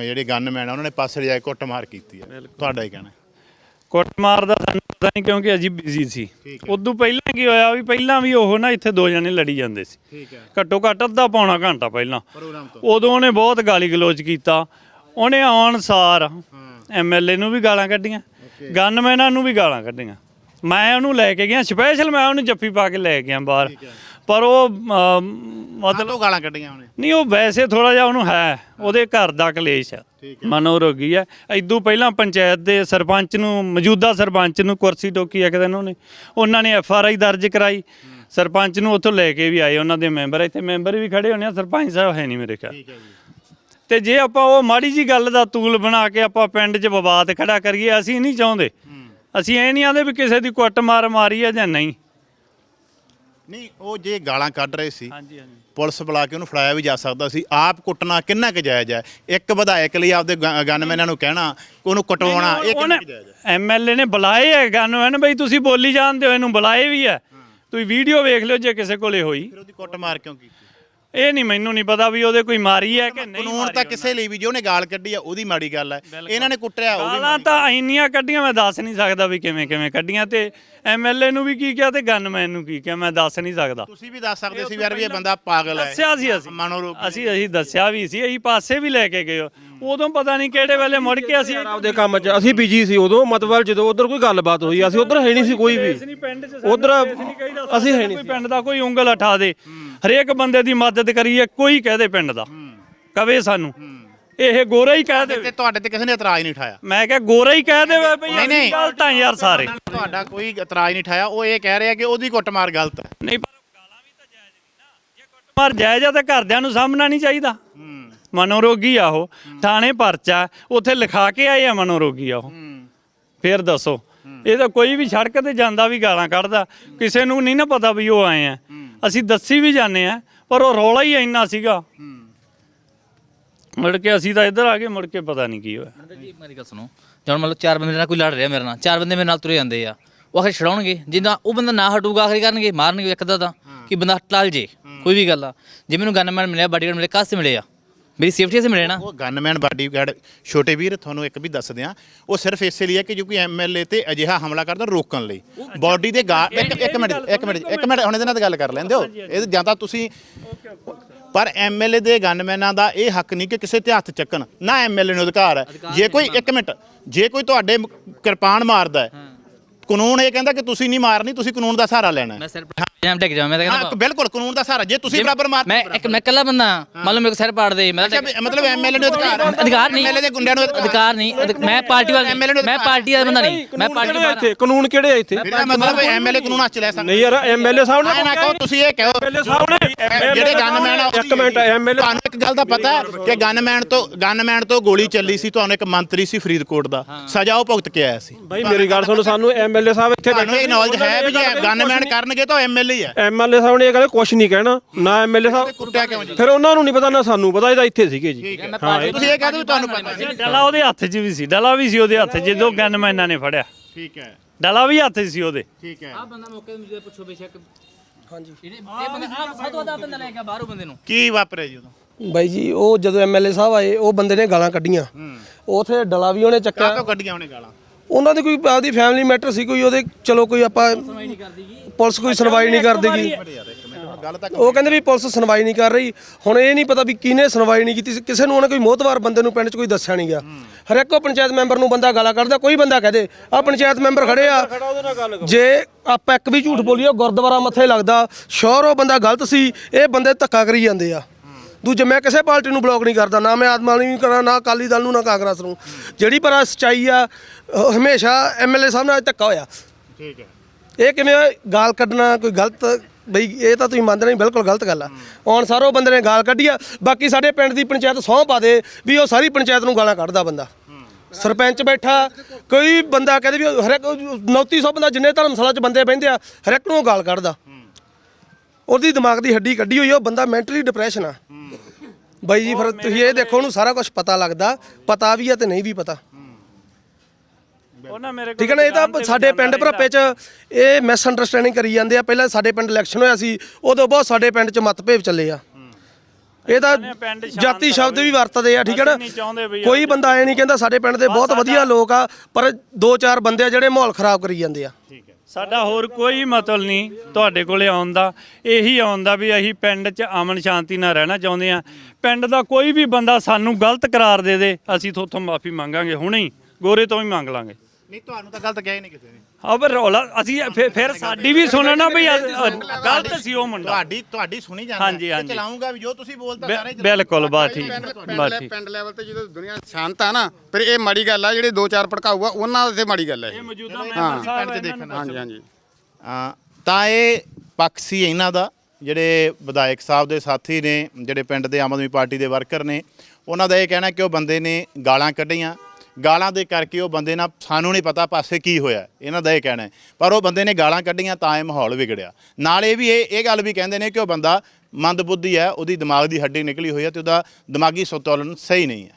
ਜਿਹੜੇ ਗਨਮੈਨ ਆ ਉਹਨਾਂ ਨੇ ਪਾਸੇ ਲਿਜਾ ਕੇ ਕੁੱਟਮਾਰ ਕੀਤੀ ਹੈ ਤੁਹਾਡਾ ਹੀ ਕਹਿਣਾ? ਕੁੱਟਮਾਰ ਦਾ ਸਾਨੂੰ ਪਤਾ ਨਹੀਂ ਕਿਉਂਕਿ ਅਸੀਂ ਬਿਜ਼ੀ ਸੀ। ਉਦੋਂ ਪਹਿਲਾਂ ਕੀ ਹੋਇਆ ਵੀ ਪਹਿਲਾਂ ਵੀ ਉਹ ਨਾ ਇੱਥੇ ਦੋ ਜਣੇ ਲੜੀ ਜਾਂਦੇ ਸੀ। ਘੱਟੋ ਘੱਟ ਅੱਧਾ ਪੌਣਾ ਘੰਟਾ ਪਹਿਲਾਂ। ਉਦੋਂ ਉਹਨੇ ਬਹੁਤ ਗਾਲੀ ਗਲੋਚ ਕੀਤਾ। ਉਹਨੇ ਆਉਣ ਸਾਰ ਐਮਐਲਏ ਨੂੰ ਵੀ ਗਾਲਾਂ ਕੱਢੀਆਂ। ਗਨਮੈਨਾਂ ਨੂੰ ਵੀ ਗਾਲਾਂ ਕੱਢੀਆਂ। ਮੈਂ ਉਹਨੂੰ ਲੈ ਕੇ ਗਿਆ। ਸਪੈਸ਼ਲ ਮੈਂ ਉਹਨੂੰ ਜੱਫੀ ਪਾ ਕੇ ਲੈ ਗਿਆ ਬਾਹਰ। ਪਰ ਉਹ ਅਮ, ਮਤਲਬ ਮਤਲਬ ਗਾਲਾਂ ਕੱਢੀਆਂ ਉਹਨੇ। ਨਹੀਂ ਉਹ ਵੈਸੇ ਥੋੜਾ ਜਿਹਾ ਉਹਨੂੰ ਹੈ ਉਹਦੇ ਘਰ ਦਾ ਕਲੇਸ਼ ਹੈ। ਮਨੋਰੋਗੀ ਹੈ ਇਦੋਂ ਪਹਿਲਾਂ ਪੰਚਾਇਤ ਦੇ ਸਰਪੰਚ ਨੂੰ ਮੌਜੂਦਾ ਸਰਪੰਚ ਨੂੰ ਕੁਰਸੀ ਟੋਕੀ ਇੱਕ ਦਿਨ ਉਹਨੇ। ਉਹਨਾਂ ਨੇ ਐਫ ਆਰ ਆਈ ਦਰਜ ਕਰਾਈ। ਸਰਪੰਚ ਨੂੰ ਉੱਥੋਂ ਲੈ ਕੇ ਵੀ ਆਏ ਉਹਨਾਂ ਦੇ ਮੈਂਬਰ। ਇੱਥੇ ਮੈਂਬਰ ਵੀ ਖੜੇ ਹੋਣੇ ਆ ਸਰਪੰਚ ਸਾਹਿਬ ਹੈ ਨਹੀਂ ਮੇਰੇ ਖਿਆਲ। ਤੇ ਜੇ ਆਪਾਂ ਉਹ ਮਾੜੀ ਜੀ ਗੱਲ ਦਾ ਤੂਲ ਬਣਾ ਕੇ ਆਪਾਂ ਪਿੰਡ 'ਚ ਵਿਵਾਦ ਖੜਾ ਕਰੀਏ ਅਸੀਂ ਨਹੀਂ ਚਾਹੁੰਦੇ। ਅਸੀਂ ਇਹ ਨਹੀਂ ਆਂਦੇ ਵੀ ਕਿਸੇ ਦੀ ਕੁੱਟ ਮਾਰ ਮਾਰੀ ਹੈ ਜਾਂ ਨਹੀਂ। ਨਹੀਂ ਉਹ ਜੇ ਗਾਲਾਂ ਕੱਢ ਰਹੇ ਸੀ ਹਾਂਜੀ ਹਾਂਜੀ। ਪੁਲਿਸ ਬੁਲਾ ਕੇ ਉਹਨੂੰ ਫੜਾਇਆ ਵੀ ਜਾ ਸਕਦਾ ਸੀ। ਆਪ ਕੁੱਟਣਾ ਕਿੰਨਾ ਕੁ ਜਾਇਜ਼ ਹੈ? ਇੱਕ ਵਿਧਾਇਕ ਲਈ ਆਪਦੇ ਗਨਮੈਨਾਂ ਨੂੰ ਕਹਿਣਾ ਕਿ ਉਹਨੂੰ ਕਟਵਾਉਣਾ ਇਹ ਕਿੰਨਾ ਕੁ ਜਾਇਜ਼ ਹੈ? ਐਮਐਲਏ ਨੇ ਬੁਲਾਏ ਹੈ ਗਨਮੈਨ ਬਈ ਤੁਸੀਂ ਬੋਲੀ ਜਾਣਦੇ ਹੋ ਇਹਨੂੰ ਬੁਲਾਏ ਵੀ ਹੈ। ਤੁਸੀਂ ਵੀਡੀਓ ਵੇਖ ਲਿਓ ਜੇ ਕਿਸੇ ਕੋਲੇ ਹੋਈ। ਫਿਰ ਉਹਦੀ ਕੁੱਟ ਮਾਰ ਕਿਉਂ ਕੀਤੀ? ਇਹ ਨਹੀਂ ਮੈਨੂੰ ਨਹੀਂ ਪਤਾ ਵੀ ਉਹਦੇ ਕੋਈ ਮਾਰੀ ਹੈ ਕਿ ਨਹੀਂ ਕਾਨੂੰਨ ਤਾਂ ਕਿਸੇ ਲਈ ਵੀ ਜੇ ਉਹਨੇ ਗਾਲ ਕੱਢੀ ਆ ਉਹਦੀ ਮਾੜੀ ਗੱਲ ਹੈ। ਇਹਨਾਂ ਨੇ ਕੁੱਟਿਆ ਉਹ ਵੀ ਗਾਲਾਂ ਤਾਂ ਇੰਨੀਆਂ ਕੱਢੀਆਂ ਮੈਂ ਦੱਸ ਨਹੀਂ ਸਕਦਾ ਵੀ ਕਿਵੇਂ ਕਿਵੇਂ ਕੱਢੀਆਂ ਤੇ ਐਮਐਲਏ ਨੂੰ ਵੀ ਕੀ ਕਿਹਾ ਤੇ ਗਨਮੈਨ ਨੂੰ ਕੀ ਕਿਹਾ ਮੈਂ ਦੱਸ ਨਹੀਂ ਸਕਦਾ। ਤੁਸੀਂ ਵੀ ਦੱਸ ਸਕਦੇ ਸੀ ਯਾਰ ਵੀ ਇਹ ਬੰਦਾ ਪਾਗਲ ਹੈ। ਦੱਸਿਆ ਸੀ ਅਸੀਂ। ਮਨੋਰੋਗ ਅਸੀਂ ਅਸੀਂ ਦੱਸਿਆ ਵੀ ਸੀ ਅਸੀਂ ਪਾਸੇ ਵੀ ਲੈ ਕੇ ਗਏ ਉਦੋਂ ਪਤਾ ਨਹੀਂ ਕਿਹੜੇ ਵੇਲੇ ਮੁੜ ਕੇ ਅਸੀਂ ਆਪਦੇ ਕੰਮ 'ਚ ਅਸੀਂ ਬਿਜ਼ੀ ਸੀ ਉਦੋਂ ਮਤਲਬ ਜਦੋਂ ਉਧਰ ਕੋਈ ਗੱਲਬਾਤ ਹੋਈ ਅਸੀਂ ਉਧਰ ਹੈ ਨਹੀਂ ਸੀ ਕੋਈ ਵੀ। ਪਿੰਡ 'ਚ ਉਧਰ ਅਸੀਂ ਹੈ ਕੋਈ ਨਹੀਂ ਪਿੰਡ ਦਾ ਕੋਈ ਉਂਗਲ ਉਠਾ ਦੇ। ਹਰੇਕ ਬੰਦੇ ਦੀ ਮਦਦ ਕਰੀਏ ਕੋਈ ਕਹਦੇ ਪਿੰਡ ਦਾ। ਕਵੇ ਸਾਨੂੰ। ਇਹ ਗੋਰਾ ਹੀ ਕਹਿ ਤੇ ਦੇਵੇ ਤੁਹਾਡੇ ਤੇ ਕਿਸੇ ਨੇ ਇਤਰਾਜ਼ ਨਹੀਂ ਉਠਾਇਆ। ਮੈਂ ਕਿਹਾ ਗੋਰਾ ਹੀ ਕਹਿ ਦੇਵੇ ਭਈ ਨਹੀਂ, ਨਹੀਂ। ਅਸੀਂ ਗਲਤ ਆ ਯਾਰ ਸਾਰੇ। ਤੁਹਾਡਾ ਕੋਈ ਇਤਰਾਜ਼ ਨਹੀਂ ਉਠਾਇਆ ਉਹ ਇਹ ਕਹਿ ਰਿਹਾ ਕਿ ਉਹਦੀ ਕੁੱਟਮਾਰ ਗਲਤ ਹੈ। ਨਹੀਂ ਪਰ ਗਾਲਾਂ ਵੀ ਤਾਂ ਜਾਇਜ਼ ਨਹੀਂ ਨਾ। ਜੇ ਕੁੱਟਮਾਰ ਜਾਇਜ਼ ਆ ਤਾਂ ਘਰਦਿਆਂ ਨੂੰ ਸਾਹਮਣਾ ਨਹੀਂ ਚਾਹੀਦਾ। ਮਨੋਰੋਗੀ ਆ ਉਹ। ਥਾਣੇ ਪਰਚਾ ਉੱਥੇ ਲਿਖਾ ਕੇ ਆਏ ਆ ਮਨੋਰੋਗੀ ਆ ਉਹ। ਫਿਰ ਦੱਸੋ। ਇਹ ਤਾਂ ਕੋਈ ਵੀ ਸੜਕ ਤੇ ਜਾਂਦਾ ਵੀ ਗਾਲਾਂ ਕੱਢਦਾ ਕਿਸੇ ਨੂੰ ਨਹੀਂ ਨਾ ਪਤਾ ਵੀ ਉਹ ਆਏ ਆ। ਅਸੀਂ ਦੱਸੀ ਵੀ ਜਾਂਦੇ ਆ ਪਰ ਉਹ ਰੌਲਾ ਹੀ ਇੰਨਾ ਸੀਗਾ। ਮੁੜ ਕੇ ਅਸੀਂ ਤਾਂ ਇੱਧਰ ਆ ਗਏ ਮੁੜ ਕੇ ਪਤਾ ਨਹੀਂ ਕੀ ਹੋਇਆ। ਮਤਲਬ ਜੀ ਮੇਰੀ ਗੱਲ ਸੁਣੋ। ਜਦੋਂ ਲਓ ਚਾਰ ਬੰਦੇ ਨਾਲ ਕੋਈ ਲੜ ਰਿਹਾ ਮੇਰੇ ਨਾਲ ਚਾਰ ਬੰਦੇ ਮੇਰੇ ਨਾਲ ਤੁਰੇ ਜਾਂਦੇ ਆ। ਉਹ ਆਖਰ ਛਡਾਉਣਗੇ। ਜਿੱਦਾਂ ਉਹ ਬੰਦਾ ਨਾ ਹਟੂਗਾ ਆਖਰੀ ਕਰਨਗੇ ਮਾਰਨਗੇ ਇੱਕ ਦਾ ਤਾਂ। ਕਿ ਬੰਦਾ ਟਲ ਜੇ ਕੋਈ ਵੀ ਗੱਲ ਆ। ਜੇ ਮੈਨੂੰ ਗਨਮੈਨ ਮਿਲਿਆ ਬਾਡੀਗਾਰਡ ਮਿਲੇ ਕਾਹਸੇ ਮਿਲੇ ਆ? ਮੇਰੀ ਸੇਫਟੀ ਸੇ ਮਿਲੇ ਨਾ। ਉਹ ਗਨਮੈਨ ਬਾਡੀਗਾਰਡ ਛੋਟੇ ਵੀਰ ਤੁਹਾਨੂੰ ਇੱਕ ਵੀ ਦੱਸ ਦਿਆਂ ਉਹ ਸਿਰਫ ਇਸੇ ਲਈ ਹੈ ਕਿ ਜੋ ਕੋਈ ਐਮਐਲਏ ਤੇ ਅਜਿਹਾ ਹਮਲਾ ਕਰਦਾ ਰੋਕਣ ਲਈ। ਬਾਡੀ ਦੇ ਗਾ ਇੱਕ ਇੱਕ ਮਿੰਟ ਇੱਕ ਮਿੰਟ ਇੱਕ ਮਿੰਟ ਹੁਣ ਇਹਦੇ ਨਾਲ ਤਾਂ ਗੱਲ ਕਰ ਲੈਂਦੇ ਹੋ। ਇਹ ਜਾਂ ਤਾਂ ਤੁਸੀਂ ਪਰ ਐਮਐਲਏ ਦੇ ਗਨਮੈਨਾਂ ਦਾ ਇਹ ਹੱਕ ਨਹੀਂ ਕਿ ਕਿਸੇ ਤੇ ਹੱਥ ਚੱਕਣ। ਨਾ ਐਮਐਲਏ ਨੂੰ ਅਧਿਕਾਰ ਹੈ। ਜੇ ਕੋਈ ਇੱਕ ਮਿੰਟ ਜੇ ਕੋਈ ਤੁਹਾਡੇ ਮ- ਕਿਰਪਾਨ ਮਾਰਦਾ ਹੈ। ਕਾਨੂੰਨ ਇਹ ਕਹਿੰਦਾ ਕਿ ਤੁਸੀਂ ਨਹੀਂ ਮਾਰਨੀ ਤੁਸੀਂ ਕਾਨੂੰਨ ਦਾ ਸਹਾਰਾ ਲੈਣਾ ਹੈ। ਮੈਂ ਸਿਰ ਜਾਮ ਟੇਕ ਜਾਵਾਂ ਮੈਂ ਤਾਂ ਹਾਂ ਕਹਿੰਦਾ ਬਿਲਕੁਲ ਕਾਨੂੰਨ ਦਾ ਸਹਾਰਾ ਜੇ ਤੁਸੀਂ ਬਰਾਬਰ ਮਾਰ ਮੈਂ ਇੱਕ ਮੈਂ ਇਕੱਲਾ ਬੰਦਾ ਮੰਨ ਲਓ ਮੇਰੇ ਕੋਲ ਸਿਰ ਪਾੜ ਦੇ ਮੈਂ ਤਾਂ ਮਤਲਬ ਐਮਐਲਏ ਨੂੰ ਅਧਿਕਾਰ ਹੈ ਅਧਿਕਾਰ ਨਹੀਂ ਐਮਐਲਏ ਦੇ ਗੁੰਡਿਆਂ ਨੂੰ ਅਧਿਕਾਰ ਨਹੀਂ ਮੈਂ ਪਾਰਟੀ ਵਾਲਾ ਨੂੰ ਮੈਂ ਪਾਰਟੀ ਦਾ ਬੰਦਾ ਨਹੀਂ ਮੈਂ ਪਾਰਟੀ ਕਿਹੜੇ ਆ ਇੱਥੇ ਕਾਨੂੰਨ ਕਿਹੜੇ ਆ ਇੱਥੇ ਇਹਦਾ ਮਤਲਬ ਐਮਐਲਏ ਕਾਨੂੰਨ ਹੱਥ ਚ ਲੈ ਸਕਦਾ ਨਹੀਂ ਯਾਰ ਐਮਐਲਏ ਸਾਹਿਬ ਐ ਨਾ ਕਹੋ ਤੁਸੀਂ ਇਹ ਕਹੋ ਐਮਐਲਏ ਸਾਹਿਬ ਨੇ ਜਿਹੜੇ ਗਨਮੈਨ ਆ ਇੱਕ ਮਿੰਟ ਐਮਐਲਏ ਤੁਹਾਨੂੰ ਇੱਕ ਗੱਲ ਦਾ ਪਤਾ ਹੈ ਕਿ ਗਨਮੈਨ ਤੋਂ ਗਨਮੈਨ ਤੋਂ ਗੋਲੀ ਚੱਲੀ ਸੀ ਤੁਹਾਨੂੰ ਇੱਕ ਮੰਤਰੀ ਸੀ ਫਰੀਦਕੋਟ ਦਾ ਸਜ਼ਾ ਉਹ ਭੁਗਤ ਕੇ ਆਇਆ ਸੀ ਭਾਈ ਮੇਰੀ ਗੱਲ ਸੁਣੋ ਸਾਨੂੰ ਐਮਐਲਏ ਸਾਹਿਬ ਇੱਥੇ ਤੁਹਾਨੂੰ ਇਹ ਨੌਲੇਜ ਹੈ ਵੀ ਜੇ ਗਨਮੈਨ ਕਰਨਗੇ ਤਾਂ ਐਮਐਲਏ ਹੀ ਹੈ। ਐਮਐਲਏ ਸਾਹਿਬ ਨੇ ਇਹ ਕਹਿੰਦੇ ਕੁਝ ਨਹੀਂ ਕਹਿਣਾ ਨਾ ਐਮਐਲਏ ਸਾਹਿਬ ਕੁੱਟਿਆ ਕਿਉਂ ਜੀ? ਫਿਰ ਉਹਨਾਂ ਨੂੰ ਨਹੀਂ ਪਤਾ ਨਾ ਸਾਨੂੰ ਪਤਾ ਇਹਦਾ ਇੱਥੇ ਸੀਗੇ ਜੀ। ਹਾਂ। ਇਹ- ਤੁਸੀਂ ਇਹ ਕਹਦੇ ਤੁਹਾਨੂੰ ਪਤਾ ਡਲਾ ਉਹਦੇ ਹੱਥ 'ਚ ਵੀ ਸੀ ਡਲਾ ਵੀ ਸੀ ਉਹਦੇ ਹੱਥ 'ਚ ਜਦੋਂ ਗਨਮੈਨਾਂ ਨੇ ਫੜਿਆ। ਠੀਕ ਹੈ। ਡਲਾ ਵੀ ਹੱਥ 'ਚ ਸੀ ਉਹਦੇ। ਠੀਕ ਹੈ। ਆ ਬੰਦਾ ਮੌਕੇ ਤੇ ਮੈਨੂੰ ਪੁੱਛੋ ਬੇਸ਼ੱਕ। ਹਾਂਜੀ। ਇਹ ਬੰਦਾ ਆ ਸਾਤੋਂ ਦਾ ਬੰਦਾ ਲੈ ਗਿਆ ਬਾਹਰੋਂ ਬੰਦੇ ਨੂੰ। ਕੀ ਵਾਪਰਿਆ ਜੀ ਉਦੋਂ? ਬਾਈ ਜੀ ਉਹ ਜਦੋਂ ਐਮਐਲਏ ਸਾਹਿਬ ਆਏ ਉਹ ਬੰਦੇ ਨੇ ਗਾਲਾਂ ਕੱਢੀਆਂ। ਉਥੇ ਡਲਾ ਵੀ ਉਹਨੇ ਚੱਕਿਆ। ਕਾਹਤੋਂ ਕੱਢੀਆਂ ਉਹਨੇ ਗਾਲਾਂ? ਉਹਨਾਂ ਦੀ ਕੋਈ ਆਪਦੀ ਫੈਮਿਲੀ ਮੈਟਰ ਸੀ, ਕੋਈ ਉਹਦੇ, ਚਲੋ ਕੋਈ ਆਪਾਂ ਪੁਲਿਸ ਕੋਈ ਸੁਣਵਾਈ ਨਹੀਂ ਕਰਦੀਗੀ ਗੱਲ ਉਹ ਕਹਿੰਦੇ ਵੀ ਪੁਲਿਸ ਸੁਣਵਾਈ ਨਹੀਂ ਕਰ ਰਹੀ। ਹੁਣ ਇਹ ਨਹੀਂ ਪਤਾ ਵੀ ਕਿਹਨੇ ਸੁਣਵਾਈ ਨਹੀਂ ਕੀਤੀ। ਕਿਸੇ ਨੂੰ ਉਹਨੇ ਕੋਈ ਮੋਹਤਵਾਰ ਬੰਦੇ ਨੂੰ ਪਿੰਡ 'ਚ ਕੋਈ ਦੱਸਿਆ ਨਹੀਂ ਗਿਆ ਹਰ ਇੱਕ ਉਹ ਪੰਚਾਇਤ ਮੈਂਬਰ ਨੂੰ ਬੰਦਾ ਗਾਲਾਂ ਕੱਢਦਾ, ਕੋਈ ਬੰਦਾ ਕਹਦੇ ਆ ਪੰਚਾਇਤ ਮੈਂਬਰ ਖੜੇ ਆ। ਜੇ ਆਪਾਂ ਇੱਕ ਵੀ ਝੂਠ ਬੋਲੀਏ ਗੁਰਦੁਆਰਾ ਮੱਥੇ ਲੱਗਦਾ। ਸ਼ੋਰ, ਉਹ ਬੰਦਾ ਗਲਤ ਸੀ, ਇਹ ਬੰਦੇ ਧੱਕਾ ਕਰੀ ਜਾਂਦੇ ਆ। ਦੂਜੇ ਮੈਂ ਕਿਸੇ ਪਾਰਟੀ ਨੂੰ ਬਲੌਕ ਨਹੀਂ ਕਰਦਾ ਨਾ ਮੈਂ ਆਦਮ ਆਦਮੀ ਨੂੰ ਕਰਾਂ ਨਾ ਅਕਾਲੀ ਦਲ ਨੂੰ ਨਾ ਕਾਂਗਰਸ ਨੂੰ। ਜਿਹੜੀ ਪਰ ਸਚਾਈ ਆ ਉਹ ਹਮੇਸ਼ਾ ਐਮਐਲਏ ਸਾਹਿਬ ਨਾਲ ਧੱਕਾ ਹੋਇਆ। ਠੀਕ ਹੈ। ਇਹ ਕਿਵੇਂ ਗਾਲ ਕੱਢਣਾ ਕੋਈ ਗਲਤ ਬਈ ਇਹ ਤਾਂ ਤੁਸੀਂ ਮੰਨਦੇ ਨਹੀਂ ਬਿਲਕੁਲ ਗਲਤ ਗੱਲ ਆ। ਹੁਣ ਸਾਰੋ ਬੰਦੇ ਨੇ ਗਾਲ ਕੱਢੀ ਆ ਬਾਕੀ ਸਾਡੇ ਪਿੰਡ ਦੀ ਪੰਚਾਇਤ ਸਹੁੰ ਪਾ ਦੇ ਵੀ ਉਹ ਸਾਰੀ ਪੰਚਾਇਤ ਨੂੰ ਗਾਲਾਂ ਕੱਢਦਾ ਬੰਦਾ। ਸਰਪੰਚ ਬੈਠਾ ਕੋਈ ਬੰਦਾ ਕਹਿੰਦੇ ਵੀ ਹਰ ਇੱਕ 2900 ਬੰਦਾ ਜਿੰਨੇ ਧਰਮਸ਼ਾਲਾ 'ਚ ਬੰਦੇ ਬਹਿੰਦੇ ਆ ਹਰ ਇੱਕ ਨੂੰ ਉਹ ਗਾਲ ਕੱਢਦਾ। ਉਹਦੀ ਦਿਮਾਗ ਦੀ ਹੱਡੀ ਕੱਢੀ ਹੋਈ ਆ, ਉਹ ਬੰਦਾ ਮੈਂਟਲੀ ਡਿਪਰੈਸ਼ਨ ਆ। ਬਾਈ ਜੀ ਫਿਰ ਤੁਸੀਂ ਇਹ ਦੇਖੋ ਉਹਨੂੰ ਸਾਰਾ ਕੁਝ ਪਤਾ ਲੱਗਦਾ। ਪਤਾ ਵੀ ਆ ਤੇ ਨਹੀਂ ਵੀ ਪਤਾ। ਉਹਨਾਂ ਮੇਰੇ ਕੋਲ ਠੀਕ ਹੈ ਨਾ ਇਹ ਤਾਂ ਸਾਡੇ ਪਿੰਡ ਭਰਪੇ 'ਚ ਇਹ ਮਿਸ ਅੰਡਰਸਟੈਂਡਿੰਗ ਕਰੀ ਜਾਂਦੇ ਆ। ਪਹਿਲਾਂ ਸਾਡੇ ਪਿੰਡ ਇਲੈਕਸ਼ਨ ਹੋਇਆ ਸੀ ਉਦੋਂ ਬਹੁਤ ਸਾਡੇ ਪਿੰਡ 'ਚ ਮਤਭੇਦ ਚੱਲੇ ਆ। ਇਹ ਤਾਂ ਪਿੰਡ ਸ਼ਾਂਤ ਜਾਤੀ ਸ਼ਬਦ ਵੀ ਵਰਤਦੇ ਆ ਠੀਕ ਹੈ ਅਸੀਂ ਨਹੀਂ ਚਾਹੁੰਦੇ ਨਾ ਵੀ ਕੋਈ ਬੰਦਾ ਐ ਨਹੀਂ ਕਹਿੰਦਾ ਸਾਡੇ ਪਿੰਡ ਦੇ ਬਹੁਤ ਵਧੀਆ ਲੋਕ ਆ ਪਰ ਦੋ ਚਾਰ ਬੰਦੇ ਆ ਜਿਹੜੇ ਮਾਹੌਲ ਖਰਾਬ ਕਰੀ ਜਾਂਦੇ ਆ। ਸਾਡਾ ਹੋਰ ਕੋਈ ਮਤਲਬ ਨਹੀਂ ਤੁਹਾਡੇ ਕੋਲੇ ਆਉਣ ਦਾ। ਇਹੀ ਆਉਣ ਦਾ ਵੀ ਅਸੀਂ ਪਿੰਡ 'ਚ ਅਮਨ ਸ਼ਾਂਤੀ ਨਾਲ ਰਹਿਣਾ ਚਾਹੁੰਦੇ ਆ ਪਿੰਡ ਦਾ ਕੋਈ ਵੀ ਬੰਦਾ ਸਾਨੂੰ ਗਲਤ ਕਰਾਰ ਦੇ ਦੇ, ਅਸੀਂ ਤੁਹਾਥੋਂ ਮਾਫੀ ਮੰਗਾਂਗੇ, ਹੁਣੇ ਹੀ ਗੋਰੇ ਤੋਂ ਹੀ ਮੰਗ ਲਾਂਗੇ। ਨਹੀਂ ਤੁਹਾਨੂੰ ਤਾਂ ਗਲਤ ਕਿਹਾ ਹੀ ਨਹੀਂ ਕਿਸੇ ਨੇ। ਪਰ ਰੌਲਾ ਅਸੀਂ ਫਿਰ- ਫਿਰ ਸਾਡੀ ਵੀ ਸੁਣੋ ਨਾ ਵੀ ਅ- ਅ- ਗਲਤ ਸੀ ਉਹ ਮੁੰਡਾ। ਤੁਹਾਡੀ ਤੁਹਾਡੀ ਸੁਣੀ ਜਾਂਦਾ ਹਾਂਜੀ, ਤੇ ਹਾਂਜੀ। ਚਲਾਉਂਗਾ ਵੀ ਜੋ ਤੁਸੀਂ ਬੋਲਦਾ ਬਿ- ਸਾਰੇ ਚਲਾਊਂਗਾ। ਬਿਲਕੁਲ ਬਾਤ ਠੀਕ। ਪਿੰਡ ਠੀਕ। ਲੈਵਲ ਤੇ ਜਦੋਂ ਦੁਨੀਆ ਸ਼ਾਂਤ ਆ ਨਾ ਫਿਰ ਇਹ ਮਾੜੀ ਗੱਲ ਆ ਜਿਹੜੇ ਦੋ ਚਾਰ ਭੜਕਾਊ ਆ ਉਹਨਾਂ ਤੇ ਮਾੜੀ ਗੱਲ ਆ ਇਹ। ਮੌਜੂਦਾ ਮੈਂਬਰ ਸਾਹਿਬ ਹਾਂਜੀ ਹਾਂਜੀ। ਤਾਂ ਇਹ ਪੱਖ ਸੀ ਇਹਨਾਂ ਦਾ ਜਿਹੜੇ ਵਿਧਾਇਕ ਸਾਹਿਬ ਦੇ ਸਾਥੀ ਨੇ ਜਿਹੜੇ ਪਿੰਡ ਦੇ ਆਮ ਆਦਮੀ ਪਾਰਟੀ ਦੇ ਵਰਕਰ ਨੇ ਉਹਨਾਂ ਦਾ ਇਹ ਕਹਿਣਾ ਕਿ ਉਹ ਬੰਦੇ ਨੇ ਗਾਲਾਂ ਕੱਢੀਆਂ। ਗਾਲਾਂ ਦੇ ਕਰਕੇ ਉਹ ਬੰਦੇ ਨਾਲ ਸਾਨੂੰ ਨਹੀਂ ਪਤਾ ਪਾਸੇ ਕੀ ਹੋਇਆ, ਇਹਨਾਂ ਦਾ ਇਹ ਕਹਿਣਾ ਪਰ ਉਹ ਬੰਦੇ ਨੇ ਗਾਲਾਂ ਕੱਢੀਆਂ ਤਾਂ ਇਹ ਮਾਹੌਲ ਵਿਗੜਿਆ। ਨਾਲ ਇਹ ਵੀ ਇਹ ਇਹ ਗੱਲ ਵੀ ਕਹਿੰਦੇ ਨੇ ਕਿ ਉਹ ਬੰਦਾ ਮੰਦਬੁੱਧੀ ਹੈ, ਉਹਦੀ ਦਿਮਾਗ ਦੀ ਹੱਡੀ ਨਿਕਲੀ ਹੋਈ ਹੈ ਤੇ ਉਹਦਾ ਦਿਮਾਗੀ ਸੰਤੁਲਨ ਸਹੀ ਨਹੀਂ ਹੈ।